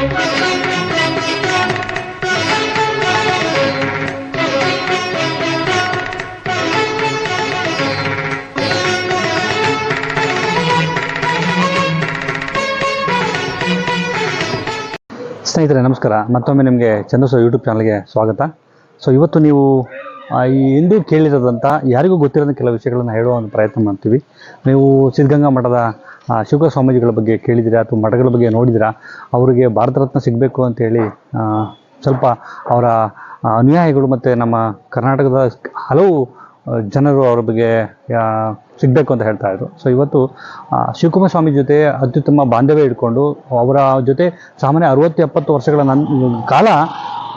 ಸ್ನೇಹಿತರೆ ನಮಸ್ಕಾರ. ಮತ್ತೊಮ್ಮೆ ನಿಮಗೆ ಚಂದ್ರಸ ಯೂಟ್ಯೂಬ್ ಚಾನಲ್ಗೆ ಸ್ವಾಗತ. ಸೊ ಇವತ್ತು ನೀವು ಎಂದೂ ಕೇಳಿರದಂಥ ಯಾರಿಗೂ ಗೊತ್ತಿರೋದ ಕೆಲವು ವಿಷಯಗಳನ್ನು ಹೇಳುವ ಒಂದು ಪ್ರಯತ್ನ ಮಾಡ್ತೀವಿ. ನೀವು ಸಿದ್ಧಗಂಗಾ ಮಠದ ಶಿವ ಸ್ವಾಮೀಜಿಗಳ ಬಗ್ಗೆ ಕೇಳಿದ್ದೀರಾ ಅಥವಾ ಮಠಗಳ ಬಗ್ಗೆ ನೋಡಿದಿರಾ? ಅವರಿಗೆ ಭಾರತ ರತ್ನ ಸಿಗಬೇಕು ಅಂತೇಳಿ ಸ್ವಲ್ಪ ಅವರ ಅನುಯಾಯಿಗಳು ಮತ್ತು ನಮ್ಮ ಕರ್ನಾಟಕದ ಹಲವು ಜನರು ಅವ್ರ ಬಗ್ಗೆ ಸಿಗಬೇಕು ಅಂತ ಹೇಳ್ತಾ ಇದ್ರು. ಸೊ ಇವತ್ತು ಶಿವಕುಮಾರ ಸ್ವಾಮಿ ಜೊತೆ ಅತ್ಯುತ್ತಮ ಬಾಂಧವ್ಯ ಇಟ್ಕೊಂಡು ಅವರ ಜೊತೆ ಸಾಮಾನ್ಯ ಅರವತ್ತು ಎಪ್ಪತ್ತು ವರ್ಷಗಳ ನನ್, ಕಾಲ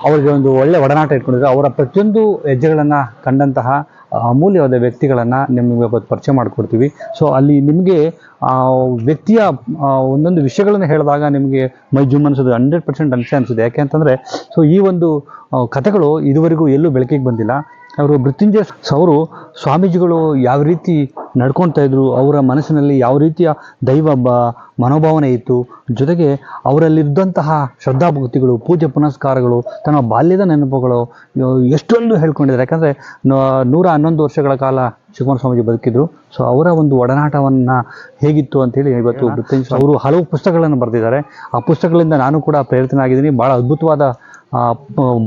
ಅವರಿಗೆ ಒಂದು ಒಳ್ಳೆ ಒಡನಾಟ ಇಟ್ಕೊಂಡಿದ್ರು ಅವರ ಪ್ರತಿಯೊಂದು ಹೆಜ್ಜೆಗಳನ್ನು ಕಂಡಂತಹ ಅಮೂಲ್ಯವಾದ ವ್ಯಕ್ತಿಗಳನ್ನು ನಿಮಗೆ ಇವತ್ತು ಪರಿಚಯ ಮಾಡಿಕೊಡ್ತೀವಿ. ಸೊ ಅಲ್ಲಿ ನಿಮಗೆ, ಆ, ವ್ಯಕ್ತಿಯ ಒಂದೊಂದು ವಿಷಯಗಳನ್ನು ಹೇಳಿದಾಗ ನಿಮಗೆ ಮೈ ಜುಮ್ ಅನಿಸೋದು ಹಂಡ್ರೆಡ್ ಪರ್ಸೆಂಟ್ ಅನಿಸೆ ಅನಿಸುತ್ತೆ. ಯಾಕೆ ಅಂತಂದರೆ ಸೊ ಈ ಒಂದು ಕಥೆಗಳು ಇದುವರೆಗೂ ಎಲ್ಲೂ ಬೆಳಕಿಗೆ ಬಂದಿಲ್ಲ. ಅವರು ಮೃತ್ಯುಂಜಯ ಅವರು ಸ್ವಾಮೀಜಿಗಳು ಯಾವ ರೀತಿ ನಡ್ಕೊಳ್ತಾ ಇದ್ರು ಅವರ ಮನಸ್ಸಿನಲ್ಲಿ ಯಾವ ರೀತಿಯ ದೈವ ಬ ಮನೋಭಾವನೆ ಇತ್ತು ಜೊತೆಗೆ ಅವರಲ್ಲಿದ್ದಂತಹ ಶ್ರದ್ಧಾಭಕ್ತಿಗಳು ಪೂಜೆ ಪುನಸ್ಕಾರಗಳು ತನ್ನ ಬಾಲ್ಯದ ನೆನಪುಗಳು ಎಷ್ಟೊಂದು ಹೇಳ್ಕೊಂಡಿದ್ದಾರೆ. ಯಾಕಂದರೆ ನೂರ ಹನ್ನೊಂದು ವರ್ಷಗಳ ಕಾಲ ಶಿವಕುಮಾರ ಸ್ವಾಮೀಜಿ ಬದುಕಿದ್ರು. ಸೊ ಅವರ ಒಂದು ಒಡನಾಟವನ್ನು ಹೇಗಿತ್ತು ಅಂತೇಳಿ ಇವತ್ತು ಮೃತ್ಯುಂಜಯ ಅವರು ಹಲವು ಪುಸ್ತಕಗಳನ್ನು ಬರೆದಿದ್ದಾರೆ. ಆ ಪುಸ್ತಕಗಳಿಂದ ನಾನು ಕೂಡ ಪ್ರೇರಿತನಾಗಿದ್ದೀನಿ. ಭಾಳ ಅದ್ಭುತವಾದ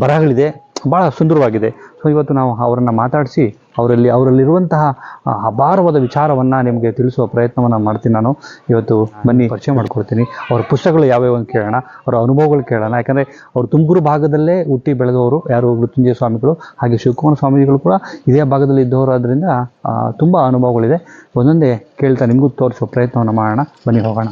ಬರಹಗಳಿದೆ. ಭಾಳ ಸುಂದರವಾಗಿದೆ. ಸೊ ಇವತ್ತು ನಾವು ಅವರನ್ನು ಮಾತಾಡಿಸಿ, ಅವರಲ್ಲಿ, ಅವರಲ್ಲಿರುವಂತಹ ಅಪಾರವಾದ ವಿಚಾರವನ್ನು ನಿಮಗೆ ತಿಳಿಸುವ ಪ್ರಯತ್ನವನ್ನು ಮಾಡ್ತೀನಿ ನಾನು. ಇವತ್ತು ಬನ್ನಿ, ಪರಿಚಯ ಮಾಡ್ಕೊಡ್ತೀನಿ. ಅವರ ಪುಸ್ತಕಗಳು ಯಾವ್ಯಾವ ಕೇಳೋಣ. ಅವರ ಅನುಭವಗಳು ಕೇಳೋಣ. ಯಾಕಂದರೆ ಅವರು ತುಮಕೂರು ಭಾಗದಲ್ಲೇ ಹುಟ್ಟಿ ಬೆಳೆದವರು ಯಾರು? ಮೃತ್ಯುಂಜಯ ಸ್ವಾಮಿಗಳು, ಹಾಗೆ ಶಿವಕುಮಾರ ಸ್ವಾಮೀಜಿಗಳು ಕೂಡ ಇದೇ ಭಾಗದಲ್ಲಿ ಇದ್ದವರು ಆದ್ದರಿಂದ ತುಂಬ ಅನುಭವಗಳಿದೆ. ಒಂದೊಂದೇ ಕೇಳ್ತಾ ನಿಮಗೂ ತೋರಿಸೋ ಪ್ರಯತ್ನವನ್ನು ಮಾಡೋಣ. ಬನ್ನಿ, ಹೋಗೋಣ.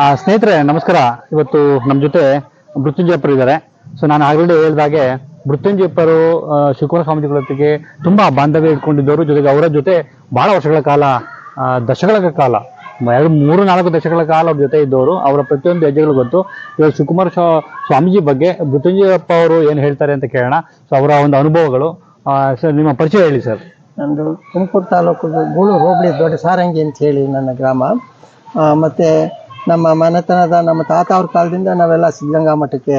ಆ, ಸ್ನೇಹಿತರೆ ನಮಸ್ಕಾರ. ಇವತ್ತು ನಮ್ಮ ಜೊತೆ ಮೃತ್ಯುಂಜಯಪ್ಪರು ಇದ್ದಾರೆ. ಸೊ ನಾನು ಆಲ್ರೆಡಿ ಹೇಳಿದಾಗೆ ಮೃತ್ಯುಂಜಯಪ್ಪರು ಶಿವಕುಮಾರ ಸ್ವಾಮೀಜಿಗಳ ಜೊತೆಗೆ ತುಂಬಾ ಬಾಂಧವ್ಯ ಇಟ್ಕೊಂಡಿದ್ದವರು ಜೊತೆಗೆ ಅವರ ಜೊತೆ ಬಹಳ ವರ್ಷಗಳ ಕಾಲ ದಶಕಗಳ ಕಾಲ ಎರಡು ಮೂರು ನಾಲ್ಕು ದಶಕಗಳ ಕಾಲ ಅವ್ರ ಜೊತೆ ಇದ್ದವರು ಅವರ ಪ್ರತಿಯೊಂದು ಹೆಜ್ಜೆಗಳು ಗೊತ್ತು. ಇವಾಗ ಶಿವಕುಮಾರ ಸ್ವಾ- ಸ್ವಾಮೀಜಿ ಬಗ್ಗೆ ಮೃತ್ಯುಂಜಯಪ್ಪ ಅವರು ಏನು ಹೇಳ್ತಾರೆ ಅಂತ ಕೇಳೋಣ. ಸೊ ಅವರ ಒಂದು ಅನುಭವಗಳು. ಸರ್ ನಿಮ್ಮ ಪರಿಚಯ ಹೇಳಿ ಸರ್. ನಂದು ತುಮಕೂರು ತಾಲೂಕು ಗೂಳೂರು ಹೋಬಳಿ ದೊಡ್ಡ ಸಾರಂಗಿ ಅಂತ ಹೇಳಿ ನನ್ನ ಗ್ರಾಮ. ಮತ್ತೆ ನಮ್ಮ ಮನೆತನದ ನಮ್ಮ ತಾತ ಅವ್ರ ಕಾಲದಿಂದ ನಾವೆಲ್ಲ ಸಿದ್ಧಗಂಗಾ ಮಠಕ್ಕೆ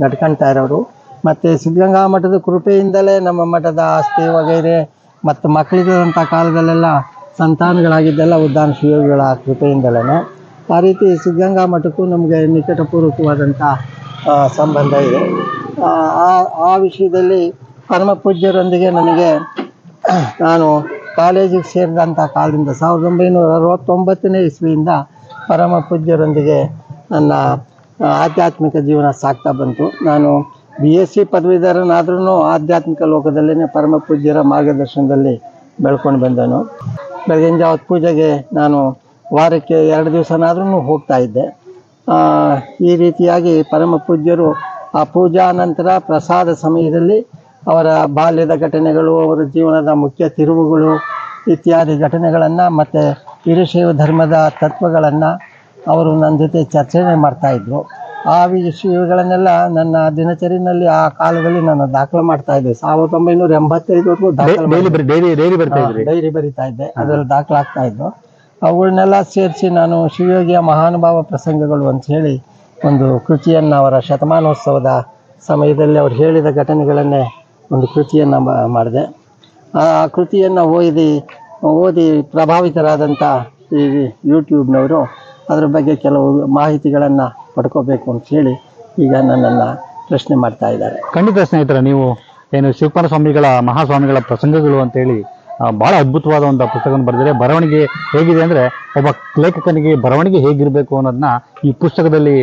ನಡ್ಕೊಂತಾ ಇರೋರು. ಮತ್ತೆ ಸಿದ್ಧಗಂಗಾ ಮಠದ ಕೃಪೆಯಿಂದಲೇ ನಮ್ಮ ಮಠದ ಆಸ್ತಿ ವಗೈರೆ ಮತ್ತು ಮಕ್ಕಳಿದ್ದಂಥ ಕಾಲದಲ್ಲೆಲ್ಲ ಸಂತಾನಗಳಾಗಿದ್ದೆಲ್ಲ ಉದ್ದಾನ ಶಿವಗಳ ಕೃಪೆಯಿಂದಲೇ ಆ ರೀತಿ ಸಿದ್ಧಗಂಗಾ ಮಠಕ್ಕೂ ನಮಗೆ ನಿಕಟಪೂರ್ವಕವಾದಂಥ ಸಂಬಂಧ ಇದೆ. ಆ- ಆ ವಿಷಯದಲ್ಲಿ ಪರಮ ಪೂಜ್ಯರೊಂದಿಗೆ ನನಗೆ ನಾನು ಕಾಲೇಜಿಗೆ ಸೇರಿದಂಥ ಕಾಲದಿಂದ ಸಾವಿರದ ಒಂಬೈನೂರ ಅರವತ್ತೊಂಬತ್ತನೇ ಇಸ್ವಿಯಿಂದ ಪರಮ ಪೂಜ್ಯರೊಂದಿಗೆ ನನ್ನ ಆಧ್ಯಾತ್ಮಿಕ ಜೀವನ ಸಾಗ್ತಾ ಬಂತು. ನಾನು ಬಿ ಎಸ್ ಸಿ ಪದವೀಧರನಾದ್ರೂ ಆಧ್ಯಾತ್ಮಿಕ ಲೋಕದಲ್ಲೇ ಪರಮ ಪೂಜ್ಯರ ಮಾರ್ಗದರ್ಶನದಲ್ಲಿ ಬೆಳ್ಕೊಂಡು ಬಂದನು. ಬೆಳಗಿನ ಜಾವದ ಪೂಜೆಗೆ ನಾನು ವಾರಕ್ಕೆ ಎರಡು ದಿವಸನಾದ್ರೂ ಹೋಗ್ತಾ ಇದ್ದೆ. ಈ ರೀತಿಯಾಗಿ ಪರಮ ಪೂಜ್ಯರು ಆ ಪೂಜಾ ನಂತರ ಪ್ರಸಾದ ಸಮಯದಲ್ಲಿ ಅವರ ಬಾಲ್ಯದ ಘಟನೆಗಳು, ಅವರ ಜೀವನದ ಮುಖ್ಯ ತಿರುವುಗಳು ಇತ್ಯಾದಿ ಘಟನೆಗಳನ್ನು ಮತ್ತು ವೀರಶೈವ ಧರ್ಮದ ತತ್ವಗಳನ್ನು ಅವರು ನನ್ನ ಜೊತೆ ಚರ್ಚೆ ಮಾಡ್ತಾಯಿದ್ರು ಆ ವಿಷಯಗಳನ್ನೆಲ್ಲ ನನ್ನ ದಿನಚರಿನಲ್ಲಿ ಆ ಕಾಲದಲ್ಲಿ ನಾನು ದಾಖಲೆ ಮಾಡ್ತಾ ಇದ್ದೆ. ಸಾವಿರದ ಒಂಬೈನೂರ ಎಂಬತ್ತೈದವರೆಗೂ ದಾಖಲೆ ಡೈಲಿ ಇದ್ರಿ? ಡೈರಿ ಬರಿತಾ ಇದ್ದೆ. ಅದರಲ್ಲಿ ದಾಖಲಾಗ್ತಾ ಇದ್ದು. ಅವುಗಳನ್ನೆಲ್ಲ ಸೇರಿಸಿ ನಾನು ಶಿವಯೋಗಿಯ ಮಹಾನುಭಾವ ಪ್ರಸಂಗಗಳು ಅಂತ ಹೇಳಿ ಒಂದು ಕೃತಿಯನ್ನು ಅವರ ಶತಮಾನೋತ್ಸವದ ಸಮಯದಲ್ಲಿ ಅವ್ರು ಹೇಳಿದ ಘಟನೆಗಳನ್ನೇ ಒಂದು ಕೃತಿಯನ್ನು ಮಾಡಿದೆ. ಆ ಕೃತಿಯನ್ನು ಓದಿ ಓದಿ ಪ್ರಭಾವಿತರಾದಂಥ ಈ ಯೂಟ್ಯೂಬ್ನವರು ಅದ್ರ ಬಗ್ಗೆ ಕೆಲವು ಮಾಹಿತಿಗಳನ್ನು ಪಡ್ಕೋಬೇಕು ಹೇಳಿ ಈಗ ನನ್ನನ್ನು ಪ್ರಶ್ನೆ ಮಾಡ್ತಾ ಇದ್ದಾರೆ. ಖಂಡಿತ ಸ್ನೇಹಿತರೆ, ನೀವು ಏನು ಶಿವಕುಮಾರ ಸ್ವಾಮಿಗಳ ಮಹಾಸ್ವಾಮಿಗಳ ಪ್ರಸಂಗಗಳು ಅಂತೇಳಿ ಬಹಳ ಅದ್ಭುತವಾದ ಒಂದು ಪುಸ್ತಕವನ್ನು ಬರೆದಿದೆ ಬರವಣಿಗೆ ಹೇಗಿದೆ ಅಂದ್ರೆ ಒಬ್ಬ ಲೇಖಕನಿಗೆ ಬರವಣಿಗೆ ಹೇಗಿರಬೇಕು ಅನ್ನೋದನ್ನ ಈ ಪುಸ್ತಕದಲ್ಲಿ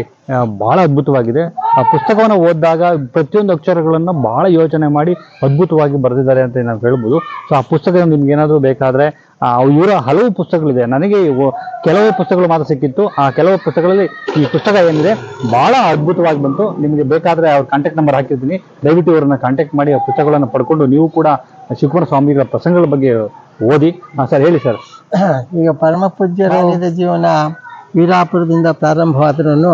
ಭಾಳ ಅದ್ಭುತವಾಗಿದೆ. ಆ ಪುಸ್ತಕವನ್ನು ಓದಿದಾಗ ಪ್ರತಿಯೊಂದು ಅಕ್ಷರಗಳನ್ನು ಬಹಳ ಯೋಚನೆ ಮಾಡಿ ಅದ್ಭುತವಾಗಿ ಬರೆದಿದ್ದಾರೆ ಅಂತ ನಾವು ಹೇಳ್ಬೋದು. ಸೊ ಆ ಪುಸ್ತಕ ನಿಮ್ಗೆ ಏನಾದರೂ ಬೇಕಾದ್ರೆ ಇವರ ಹಲವು ಪುಸ್ತಕಗಳಿದೆ. ನನಗೆ ಕೆಲವೇ ಕೆಲವು ಪುಸ್ತಕಗಳು ಮಾತ್ರ ಸಿಕ್ಕಿತ್ತು. ಆ ಕೆಲವು ಪುಸ್ತಕಗಳಲ್ಲಿ ಈ ಪುಸ್ತಕ ಏನಿದೆ ಬಹಳ ಅದ್ಭುತವಾಗಿ ಬಂತು. ನಿಮಗೆ ಬೇಕಾದರೆ ಅವ್ರ ಕಾಂಟ್ಯಾಕ್ಟ್ ನಂಬರ್ ಹಾಕಿರ್ತೀನಿ. ದಯವಿಟ್ಟು ಇವರನ್ನ ಕಾಂಟ್ಯಾಕ್ಟ್ ಮಾಡಿ ಆ ಪುಸ್ತಕಗಳನ್ನು ಪಡ್ಕೊಂಡು ನೀವು ಕೂಡ ಶಿವಕುಮಾರ ಸ್ವಾಮಿಗಳ ಪ್ರಸಂಗಗಳ ಬಗ್ಗೆ ಓದಿ. ಹಾಂ ಸರ್ ಹೇಳಿ ಸರ್. ಈಗ ಪರಮ ಪೂಜ್ಯರಾಗಿದ್ದ ಜೀವನ ವೀರಾಪುರದಿಂದ ಪ್ರಾರಂಭವಾದ್ರೂ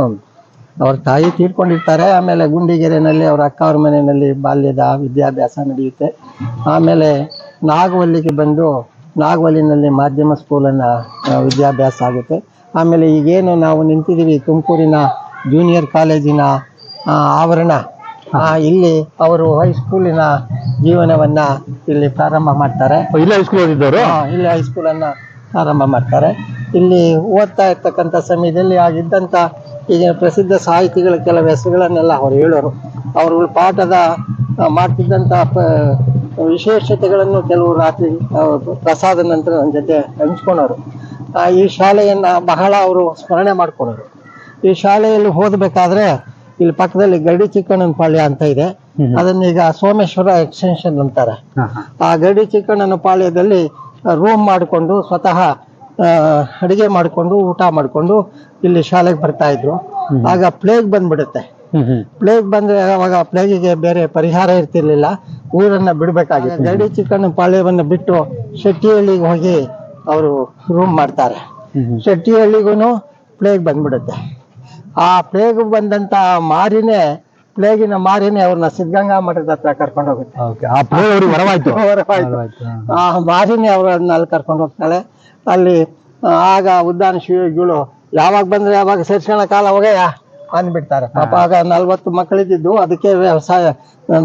ಅವ್ರ ತಾಯಿ ತೀರ್ಕೊಂಡಿರ್ತಾರೆ. ಆಮೇಲೆ ಗುಂಡಿಗೆರೆನಲ್ಲಿ ಅವ್ರ ಅಕ್ಕ ಅವ್ರ ಮನೆಯಲ್ಲಿ ಬಾಲ್ಯದ ವಿದ್ಯಾಭ್ಯಾಸ ನಡೆಯುತ್ತೆ. ಆಮೇಲೆ ನಾಗವಲ್ಲಿಗೆ ಬಂದು ನಾಗವಲ್ಲಿನಲ್ಲಿ ಮಾಧ್ಯಮ ಸ್ಕೂಲನ್ನು ವಿದ್ಯಾಭ್ಯಾಸ ಆಗುತ್ತೆ. ಆಮೇಲೆ ಈಗೇನು ನಾವು ನಿಂತಿದ್ದೀವಿ ತುಮಕೂರಿನ ಜೂನಿಯರ್ ಕಾಲೇಜಿನ ಆವರಣ. ಇಲ್ಲಿ ಅವರು ಹೈಸ್ಕೂಲಿನ ಜೀವನವನ್ನು ಇಲ್ಲಿ ಪ್ರಾರಂಭ ಮಾಡ್ತಾರೆ. ಇಲ್ಲಿ ಹೈಸ್ಕೂಲ್ ಓದಿದ್ದವರು? ಇಲ್ಲಿ ಹೈಸ್ಕೂಲನ್ನು ಪ್ರಾರಂಭ ಮಾಡ್ತಾರೆ. ಇಲ್ಲಿ ಓದ್ತಾ ಇರ್ತಕ್ಕಂಥ ಸಮಯದಲ್ಲಿ ಆಗಿದ್ದಂಥ ಈಗ ಪ್ರಸಿದ್ಧ ಸಾಹಿತಿಗಳ ಕೆಲವು ಹೆಸರುಗಳನ್ನೆಲ್ಲ ಅವರು ಹೇಳೋರು. ಅವರು ಪಾಠದ ಮಾಡ್ತಿದ್ದಂಥ ಪ ವಿಶೇಷತೆಗಳನ್ನು ಕೆಲವು ರಾತ್ರಿ ಪ್ರಸಾದ ನಂತರ ನನ್ನ ಜೊತೆ ಹಂಚ್ಕೊಳೋರು ಆ, ಈ ಶಾಲೆಯನ್ನ ಬಹಳ ಅವರು ಸ್ಮರಣೆ ಮಾಡ್ಕೊಳೋರು ಈ ಶಾಲೆಯಲ್ಲಿ ಓದಬೇಕಾದ್ರೆ ಇಲ್ಲಿ ಪಕ್ಕದಲ್ಲಿ ಗಡಿ ಚಿಕ್ಕಣ್ಣನ ಪಾಳ್ಯ ಅಂತ ಇದೆ. ಅದನ್ನ ಈಗ ಸೋಮೇಶ್ವರ ಎಕ್ಸ್ಟೆನ್ಷನ್ ಅಂತಾರೆ. ಆ ಗಡಿ ಚಿಕ್ಕಣ್ಣನ ಪಾಳ್ಯದಲ್ಲಿ ರೂಮ್ ಮಾಡಿಕೊಂಡು ಸ್ವತಃ ಆ, ಅಡಿಗೆ ಮಾಡಿಕೊಂಡು ಊಟ ಮಾಡಿಕೊಂಡು ಇಲ್ಲಿ ಶಾಲೆಗೆ ಬರ್ತಾ ಇದ್ರು. ಆಗ ಪ್ಲೇಗ್ ಬಂದ್ಬಿಡುತ್ತೆ. ಪ್ಲೇಗ್ ಬಂದ್ರೆ ಅವಾಗ ಪ್ಲೇಗಿಗೆ ಬೇರೆ ಪರಿಹಾರ ಇರ್ತಿರ್ಲಿಲ್ಲ. ಊರನ್ನ ಬಿಡ್ಬೇಕಾಗಿತ್ತು. ಗಡಿ ಚಿಕ್ಕಣ್ಣ ಪಾಳ್ಯವನ್ನ ಬಿಟ್ಟು ಶೆಟ್ಟಿಹಳ್ಳಿಗೆ ಹೋಗಿ ಅವರು ರೂಮ್ ಮಾಡ್ತಾರೆ. ಶೆಟ್ಟಿಹಳ್ಳಿಗೂ ಪ್ಲೇಗ್ ಬಂದ್ಬಿಡುತ್ತೆ. ಆ ಪ್ಲೇಗ್ ಬಂದಂತ ಮಾರಿನೇ ಪ್ಲೇಗಿನ ಮಾರಿನೇ ಅವ್ರನ್ನ ಸಿದ್ಧಗಂಗಾ ಮಠದ ಹತ್ರ ಕರ್ಕೊಂಡು ಹೋಗುತ್ತೆ. ಆ ಮಾರಿನೇ ಅವ್ರನ್ನ ಅಲ್ಲಿ ಕರ್ಕೊಂಡು ಹೋಗ್ತಾಳೆ. ಅಲ್ಲಿ ಆಗ ಉದ್ದಾನ ಶಿವಗಳು ಯಾವಾಗ ಬಂದ್ರೆ ಯಾವಾಗ ಸೇರ್ಸ್ಕೊಳ್ಳೋ ಕಾಲ ಹೋಗಯ್ಯ? ಅಂದ್ಬಿಡ್ತಾರೆ. ಪಾಪ ಆಗ ನಲ್ವತ್ತು ಮಕ್ಕಳಿದ್ದು ಅದಕ್ಕೆ ವ್ಯವಸಾಯ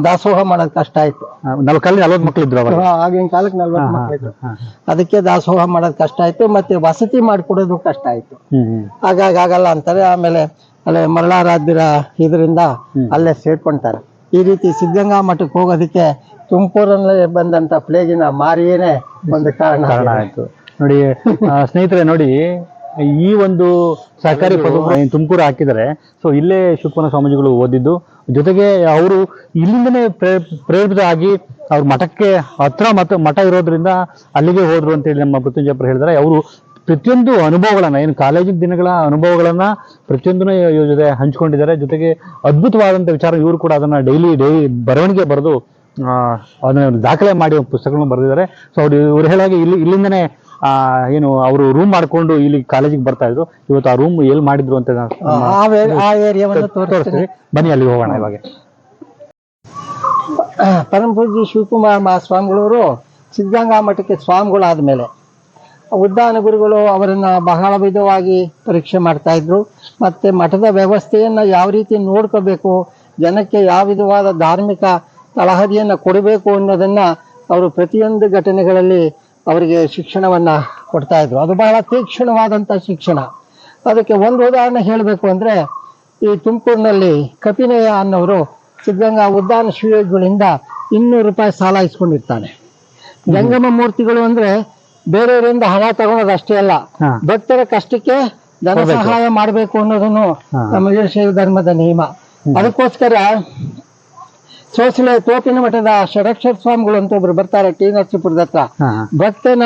ದಾಸೋಹ ಮಾಡೋದ್ ಕಷ್ಟ ಆಯ್ತು. ನಲ್ಕಲ್ಲಿ ನಲ್ವತ್ತು ಅವಾಗ? ಆ, ಆಗಿನ ಕಾಲಕ್ಕೆ ನಲ್ವತ್ತು ಮಕ್ಕಳಿದ್ರು ಅದಕ್ಕೆ ದಾಸೋಹ ಮಾಡೋದ್ ಕಷ್ಟ ಆಯ್ತು ಮತ್ತೆ ವಸತಿ ಮಾಡಿಕೊಡೋದು ಕಷ್ಟ ಆಯ್ತು. ಹ್ಮ್ ಹ್ಮ್. ಹಾಗಾಗಿ ಆಗಲ್ಲ ಅಂತಾರೆ ಆಮೇಲೆ ಅಲ್ಲೇ ಮರಳಾರಾಧ್ಯರ ಇದರಿಂದ ಅಲ್ಲೇ ಸೇರ್ಕೊಂತಾರೆ. ಈ ರೀತಿ ಸಿದ್ಧಗಂಗಾ ಮಠಕ್ಕೆ ಹೋಗೋದಕ್ಕೆ ತುಮಕೂರಲ್ಲಿ ಬಂದಂತ ಪ್ಲೇಗಿನ ಮಾರಿಯೇನೆ ಒಂದು ಕಾರಣ ಕಾರಣ ಆಯ್ತು. ನೋಡಿ ಆ, ಸ್ನೇಹಿತರೆ ನೋಡಿ ಈ ಒಂದು ಸರ್ಕಾರಿ ಪದವಿ ತುಮಕೂರು ಹಾಕಿದ್ದಾರೆ. ಸೊ ಇಲ್ಲೇ ಶಿವಕುಮಾರ ಸ್ವಾಮೀಜಿಗಳು ಓದಿದ್ದು. ಜೊತೆಗೆ ಅವರು ಇಲ್ಲಿಂದನೇ ಪ್ರೇ- ಪ್ರೇರಿತ ಆಗಿ ಅವ್ರ ಮಠಕ್ಕೆ ಹತ್ರ ಮತ ಮಠ ಇರೋದ್ರಿಂದ ಅಲ್ಲಿಗೆ ಹೋದ್ರು ಅಂತೇಳಿ ನಮ್ಮ ಮೃತ್ಯುಂಜಯಪುರ ಹೇಳಿದ್ದಾರೆ. ಅವರು ಪ್ರತಿಯೊಂದು ಅನುಭವಗಳನ್ನ ಏನು ಕಾಲೇಜಿನ ದಿನಗಳ ಅನುಭವಗಳನ್ನ ಪ್ರತಿಯೊಂದನ್ನು ಇವ್ರ ಜೊತೆ ಹಂಚ್ಕೊಂಡಿದ್ದಾರೆ. ಜೊತೆಗೆ ಅದ್ಭುತವಾದಂಥ ವಿಚಾರ ಇವರು ಕೂಡ ಅದನ್ನ ಡೈಲಿ ಡೈಲಿ ಬರವಣಿಗೆ ಬರೆದು ಅದನ್ನು ದಾಖಲೆ ಮಾಡಿ ಪುಸ್ತಕಗಳನ್ನ ಬರೆದಿದ್ದಾರೆ. ಸೊ ಅವ್ರು ಇವ್ರು ಹೇಳಾಗಿ ಇಲ್ಲಿ ಇಲ್ಲಿಂದನೇ ಏನು ಅವರು ರೂಮ್ ಮಾಡ್ಕೊಂಡು ಇಲ್ಲಿ ಕಾಲೇಜಿಗೆ ಬರ್ತಾ ಇದ್ರು. ಇವತ್ತು ಆ ರೂಮ್ ಎಲ್ಲಿ ಮಾಡಿದ್ರು ಅಂತ ಆ ಆ ತೋರಿಸ್ತೀವಿ ಬನ್ನಿ ಅಲ್ಲಿ ಹೋಗೋಣ ಇವಾಗ. ಪರಮ ಪೂಜ್ಯ ಶಿವಕುಮಾರ್ ಮಹಾಸ್ವಾಮಿಗಳವರು ಸಿದ್ಧಗಂಗಾ ಮಠಕ್ಕೆ ಸ್ವಾಮಿಗಳಾದ ಮೇಲೆ ಉದ್ದಾನ ಗುರುಗಳು ಅವರನ್ನ ಬಹಳ ವಿಧವಾಗಿ ಪರೀಕ್ಷೆ ಮಾಡ್ತಾ ಇದ್ರು. ಮತ್ತೆ ಮಠದ ವ್ಯವಸ್ಥೆಯನ್ನ ಯಾವ ರೀತಿ ನೋಡ್ಕೋಬೇಕು ಜನಕ್ಕೆ ಯಾವ ವಿಧವಾದ ಧಾರ್ಮಿಕ ತಳಹದಿಯನ್ನ ಕೊಡಬೇಕು ಅನ್ನೋದನ್ನ ಅವರು ಪ್ರತಿಯೊಂದು ಘಟನೆಗಳಲ್ಲಿ ಅವರಿಗೆ ಶಿಕ್ಷಣವನ್ನ ಕೊಡ್ತಾ ಇದ್ರು. ಅದು ಬಹಳ ತೀಕ್ಷ್ಣವಾದಂತ ಶಿಕ್ಷಣ. ಅದಕ್ಕೆ ಒಂದು ಉದಾಹರಣೆ ಹೇಳಬೇಕು ಅಂದ್ರೆ ಈ ತುಮಕೂರಿನಲ್ಲಿ ಕಪಿನಯ್ಯ ಅನ್ನೋರು ಸಿದ್ಧಗಂಗಾ ಉದ್ದಾನ ಶ್ರೀಗಳಿಂದ ಇನ್ನೂರು ರೂಪಾಯಿ ಸಾಲ ಇಸ್ಕೊಂಡಿರ್ತಾನೆ. ಜಂಗಮ ಮೂರ್ತಿಗಳು ಅಂದ್ರೆ ಬೇರೆಯವರಿಂದ ಹಣ ತಗೊಳೋದು ಅಷ್ಟೇ ಅಲ್ಲ. ಭಕ್ತರ ಕಷ್ಟಕ್ಕೆ ಧನ ಸಹಾಯ ಮಾಡಬೇಕು ಅನ್ನೋದನ್ನು ನಮ್ಮ ವೀರಶೈವ ಧರ್ಮದ ನಿಯಮ. ಅದಕ್ಕೋಸ್ಕರ ಸೋಸಲೆ ತೋಪಿನ ಮಠದ ಷಡಕ್ಷರ ಸ್ವಾಮಿಗಳು ಅಂತ ಒಬ್ರು ಬರ್ತಾರೆ ಟಿ ನರಸೀಪುರದ ಹತ್ರ. ಭಕ್ತನ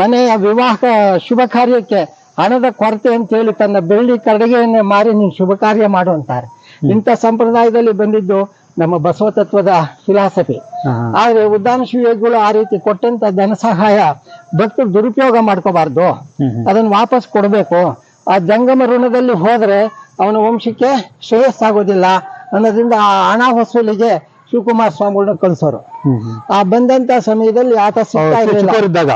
ಮನೆಯ ವಿವಾಹ ಶುಭ ಕಾರ್ಯಕ್ಕೆ ಹಣದ ಕೊರತೆ ಅಂತ ಹೇಳಿ ತನ್ನ ಬೆಳ್ಳಿ ಕರಡಿಗೆಯನ್ನೇ ಮಾರಿ ನೀನು ಶುಭ ಕಾರ್ಯ ಮಾಡು ಅಂತಾರೆ. ಇಂಥ ಸಂಪ್ರದಾಯದಲ್ಲಿ ಬಂದಿದ್ದು ನಮ್ಮ ಬಸವ ತತ್ವದ ಫಿಲಾಸಫಿ. ಆದ್ರೆ ಉದ್ದಾನ ಶಿವಯೋಗಿಗಳು ಆ ರೀತಿ ಕೊಟ್ಟಂತ ಧನ ಸಹಾಯ ಭಕ್ತರು ದುರುಪಯೋಗ ಮಾಡ್ಕೋಬಾರ್ದು. ಅದನ್ನ ವಾಪಸ್ ಕೊಡಬೇಕು. ಆ ಜಂಗಮ ಋಣದಲ್ಲಿ ಹೋದ್ರೆ ಅವನ ವಂಶಕ್ಕೆ ಶ್ರೇಯಸ್ಸಾಗೋದಿಲ್ಲ ಅನ್ನೋದ್ರಿಂದ ಆ ಹಣ ವಸೂಲಿಗೆ ಶಿವಕುಮಾರ ಸ್ವಾಮಿಗಳನ್ನ ಕಳ್ಸೋರು. ಆ ಬಂದಂತ ಸಮಯದಲ್ಲಿ ಆತ ಸಿಗ್ತಾ ಇರಲಿಲ್ಲ. ಚಿಕ್ಕವರಿದ್ದಾಗ.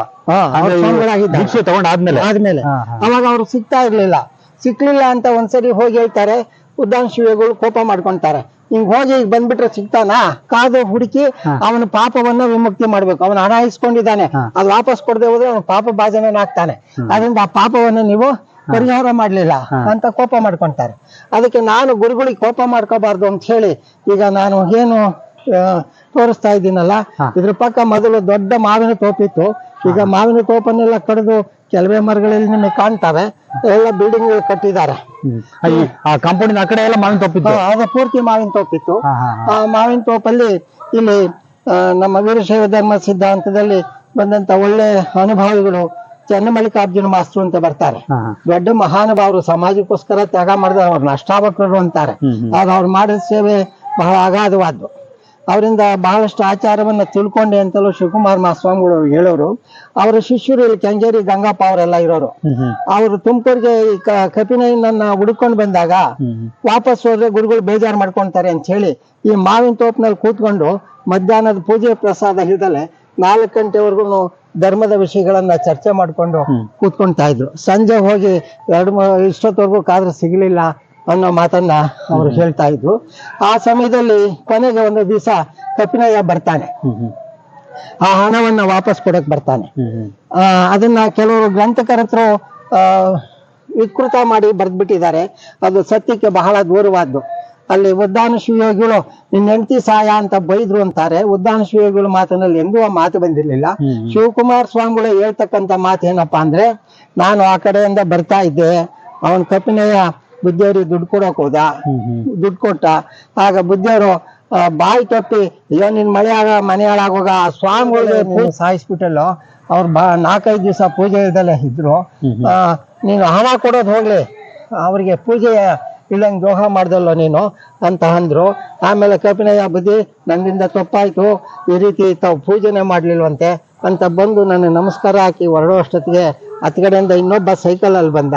ಆದ್ಮೇಲೆ. ಅವಾಗ ಅವ್ರು ಸಿಗ್ತಾ ಇರ್ಲಿಲ್ಲ. ಸಿಕ್ಲಿಲ್ಲ ಅಂತ ಒಂದ್ಸರಿ ಹೋಗಿ ಹೇಳ್ತಾರೆ ಉದ್ದಾನ ಶಿವಗಳು ಕೋಪ ಮಾಡ್ಕೊಂತಾರೆ. ಹಿಂಗ್ ಹೋಗಿ ಈಗ ಬಂದ್ಬಿಟ್ರೆ ಸಿಗ್ತಾನಾ? ಕಾದು ಹುಡುಕಿ. ಅವನ ಪಾಪವನ್ನ ವಿಮುಕ್ತಿ ಮಾಡ್ಬೇಕು. ಅವನ ಹಣ ಇಸ್ಕೊಂಡಿದ್ದಾನೆ. ಅದು ವಾಪಸ್ ಕೊಡದೆ ಹೋದ್ರೆ ಅವನ ಪಾಪ ಭಾಜನೇನಾಗ್ತಾನೆ. ಅದರಿಂದ ಆ ಪಾಪವನ್ನ ನೀವು ಪರಿಹಾರ ಮಾಡ್ಲಿಲ್ಲ ಅಂತ ಕೋಪ ಮಾಡ್ಕೊಂತಾರೆ. ಅದಕ್ಕೆ ನಾನು ಗುರುಗಳಿಗೆ ಕೋಪ ಮಾಡ್ಕೋಬಾರ್ದು ಅಂತ ಹೇಳಿ ಈಗ ನಾನು ಏನು ತೋರಿಸ್ತಾ ಇದ್ದೀನಲ್ಲ. ಇದ್ರ ಪಕ್ಕ ಮೊದಲು ದೊಡ್ಡ ಮಾವಿನ ತೋಪಿತ್ತು. ಈಗ ಮಾವಿನ ತೋಪನ್ನೆಲ್ಲ ಕಡಿದು ಕೆಲವೇ ಮರಗಳಲ್ಲಿ ನಿಮಗೆ ಕಾಣ್ತವೆ. ಎಲ್ಲ ಬಿಲ್ಡಿಂಗ್ ಕಟ್ಟಿದ್ದಾರೆ. ಕಂಪನಿ ಆ, ಕಾಂಪೌಂಡಿನ ಕಡೆ ಎಲ್ಲ ಮಾವಿನ ತೋಪಿತ್ತು? ಆಗ ಪೂರ್ತಿ ಮಾವಿನ ತೋಪಿತ್ತು. ಆ ಮಾವಿನ ತೋಪಲ್ಲಿ ಇಲ್ಲಿ ನಮ್ಮ ವೀರಶೈವ ಧರ್ಮ ಸಿದ್ಧಾಂತದಲ್ಲಿ ಬಂದಂತ ಒಳ್ಳೆ ಅನುಭವಿಗಳು ಚನ್ನಮಲ್ಲಿಕಾರ್ಜುನ ಮಾಸ್ತರು ಅಂತ ಬರ್ತಾರೆ. ದೊಡ್ಡ ಮಹಾನುಭಾವರು ಸಮಾಜಕ್ಕೋಸ್ಕರ ತ್ಯಾಗ ಮಾಡಿದ ಅವ್ರು ಅಷ್ಟಾವಕ್ರರು ಅಂತಾರೆ. ಆಗ ಅವ್ರು ಮಾಡಿದ ಸೇವೆ ಬಹಳ ಅಗಾಧವಾದ್ದು. ಅವರಿಂದ ಬಹಳಷ್ಟು ಆಚಾರವನ್ನ ತಿಳ್ಕೊಂಡೆ ಅಂತಲೂ ಶಿವಕುಮಾರ್ ಮಹಾಸ್ವಾಮಿಗಳು ಹೇಳೋರು. ಅವರ ಶಿಷ್ಯರು ಇಲ್ಲಿ ಕೆಂಗೇರಿ ಗಂಗಪ್ಪ ಅವರೆಲ್ಲ ಇರೋರು. ಅವರು ತುಮಕೂರಿಗೆ ಈ ಕ- ಕಪಿನಯ್ಯನನ್ನ ಹುಡುಕೊಂಡು ಬಂದಾಗ ವಾಪಸ್ ಹೋದ್ರೆ ಗುರುಗಳು ಬೇಜಾರು ಮಾಡ್ಕೊಂತಾರೆ ಅಂತ ಹೇಳಿ ಈ ಮಾವಿನ ತೋಪ್ನಲ್ಲಿ ಕೂತ್ಕೊಂಡು ಮಧ್ಯಾಹ್ನದ ಪೂಜೆ ಪ್ರಸಾದ ಹಿಡ್ದಲೆ ನಾಲ್ಕು ಗಂಟೆವರೆಗೂ ಧರ್ಮದ ವಿಷಯಗಳನ್ನ ಚರ್ಚೆ ಮಾಡ್ಕೊಂಡು. ಕೂತ್ಕೊಂತಾ ಇದ್ರು. ಸಂಜೆ ಹೋಗಿ ಎರಡು ಇಷ್ಟೊತ್ತವರೆಗೂ ಕಾದ್ರೆ ಸಿಗ್ಲಿಲ್ಲ ಅನ್ನೋ ಮಾತನ್ನ ಅವರು ಹೇಳ್ತಾ ಇದ್ರು. ಆ ಸಮಯದಲ್ಲಿ ಕೊನೆಗೆ ಒಂದು ದಿವಸ ಕಪಿನಯ್ಯ ಬರ್ತಾನೆ. ಆ ಹಣವನ್ನ ವಾಪಸ್ ಕೊಡಕ್ ಬರ್ತಾನೆ. ಆ, ಅದನ್ನ ಕೆಲವರು ಗ್ರಂಥಕರ ಹತ್ರ ವಿಕೃತ ಮಾಡಿ ಬರ್ದ್ಬಿಟ್ಟಿದ್ದಾರೆ. ಅದು ಸತ್ಯಕ್ಕೆ ಬಹಳ ದೂರವಾದ್ದು ಅಲ್ಲಿ ಉದ್ದಾನ ಶಿವಯೋಗಿಗಳು ನಿನ್ನ ಹೆಂಡತಿ ಸಹಾಯ ಅಂತ ಬೈದ್ರು ಅಂತಾರೆ. ಉದ್ದಾನ ಶಿವಯೋಗಿಗಳ ಮಾತಿನಲ್ಲಿ ಎಂದೂ ಆ ಮಾತು ಬಂದಿರಲಿಲ್ಲ. ಶಿವಕುಮಾರ ಸ್ವಾಮಿಗಳು ಹೇಳ್ತಕ್ಕಂತ ಮಾತು ಏನಪ್ಪಾ ಅಂದ್ರೆ ನಾನು ಆ ಕಡೆಯಿಂದ ಬರ್ತಾ ಇದ್ದೆ. ಅವನ್ ಕಪಿನಯ ಬುದ್ಧಿಯವ್ರಿಗೆ ದುಡ್ಡು ಕೊಡಕ್ ಹೋದ. ದುಡ್ಡು ಕೊಟ್ಟ. ಆಗ ಬುದ್ಧಿಯವರು ಬಾಯಿ ತಪ್ಪಿ ಅಯ್ಯೋ ನಿನ್ ಮಳೆ ಆಗ ಮನೆ ಹಾಳಾಗೋಗ ಆ ಸ್ವಾಮಿಗಳಿಗೆ ಸಾಯಿಸ್ಬಿಟ್ಟಲ್ಲೋ? ಅವ್ರು ಬಾ ನಾಲ್ಕೈದು ದಿವಸ ಪೂಜೆ ಇದ್ದಲ್ಲೇ ಇದ್ರು. ಆ, ನೀನು ಹಣ ಕೊಡೋದು ಹೋಗ್ಲಿ. ಅವ್ರಿಗೆ ಪೂಜೆ ಇಲ್ಲಂಗ್ ದ್ರೋಹ ಮಾಡ್ದಲ್ಲ ನೀನು? ಅಂತ ಅಂದರು. ಆಮೇಲೆ ಕಪಿನಯ್ಯ ಬುದ್ಧಿ ನನ್ನಿಂದ ತಪ್ಪಾಯಿತು. ಈ ರೀತಿ ತಾವು ಪೂಜೆನೆ ಮಾಡಲಿಲ್ವಂತೆ. ಅಂತ ಬಂದು ನನಗೆ ನಮಸ್ಕಾರ ಹಾಕಿ ಹೊರಡೋ ಅಷ್ಟೊತ್ತಿಗೆ ಇನ್ನೊಬ್ಬ ಸೈಕಲಲ್ಲಿ ಬಂದ.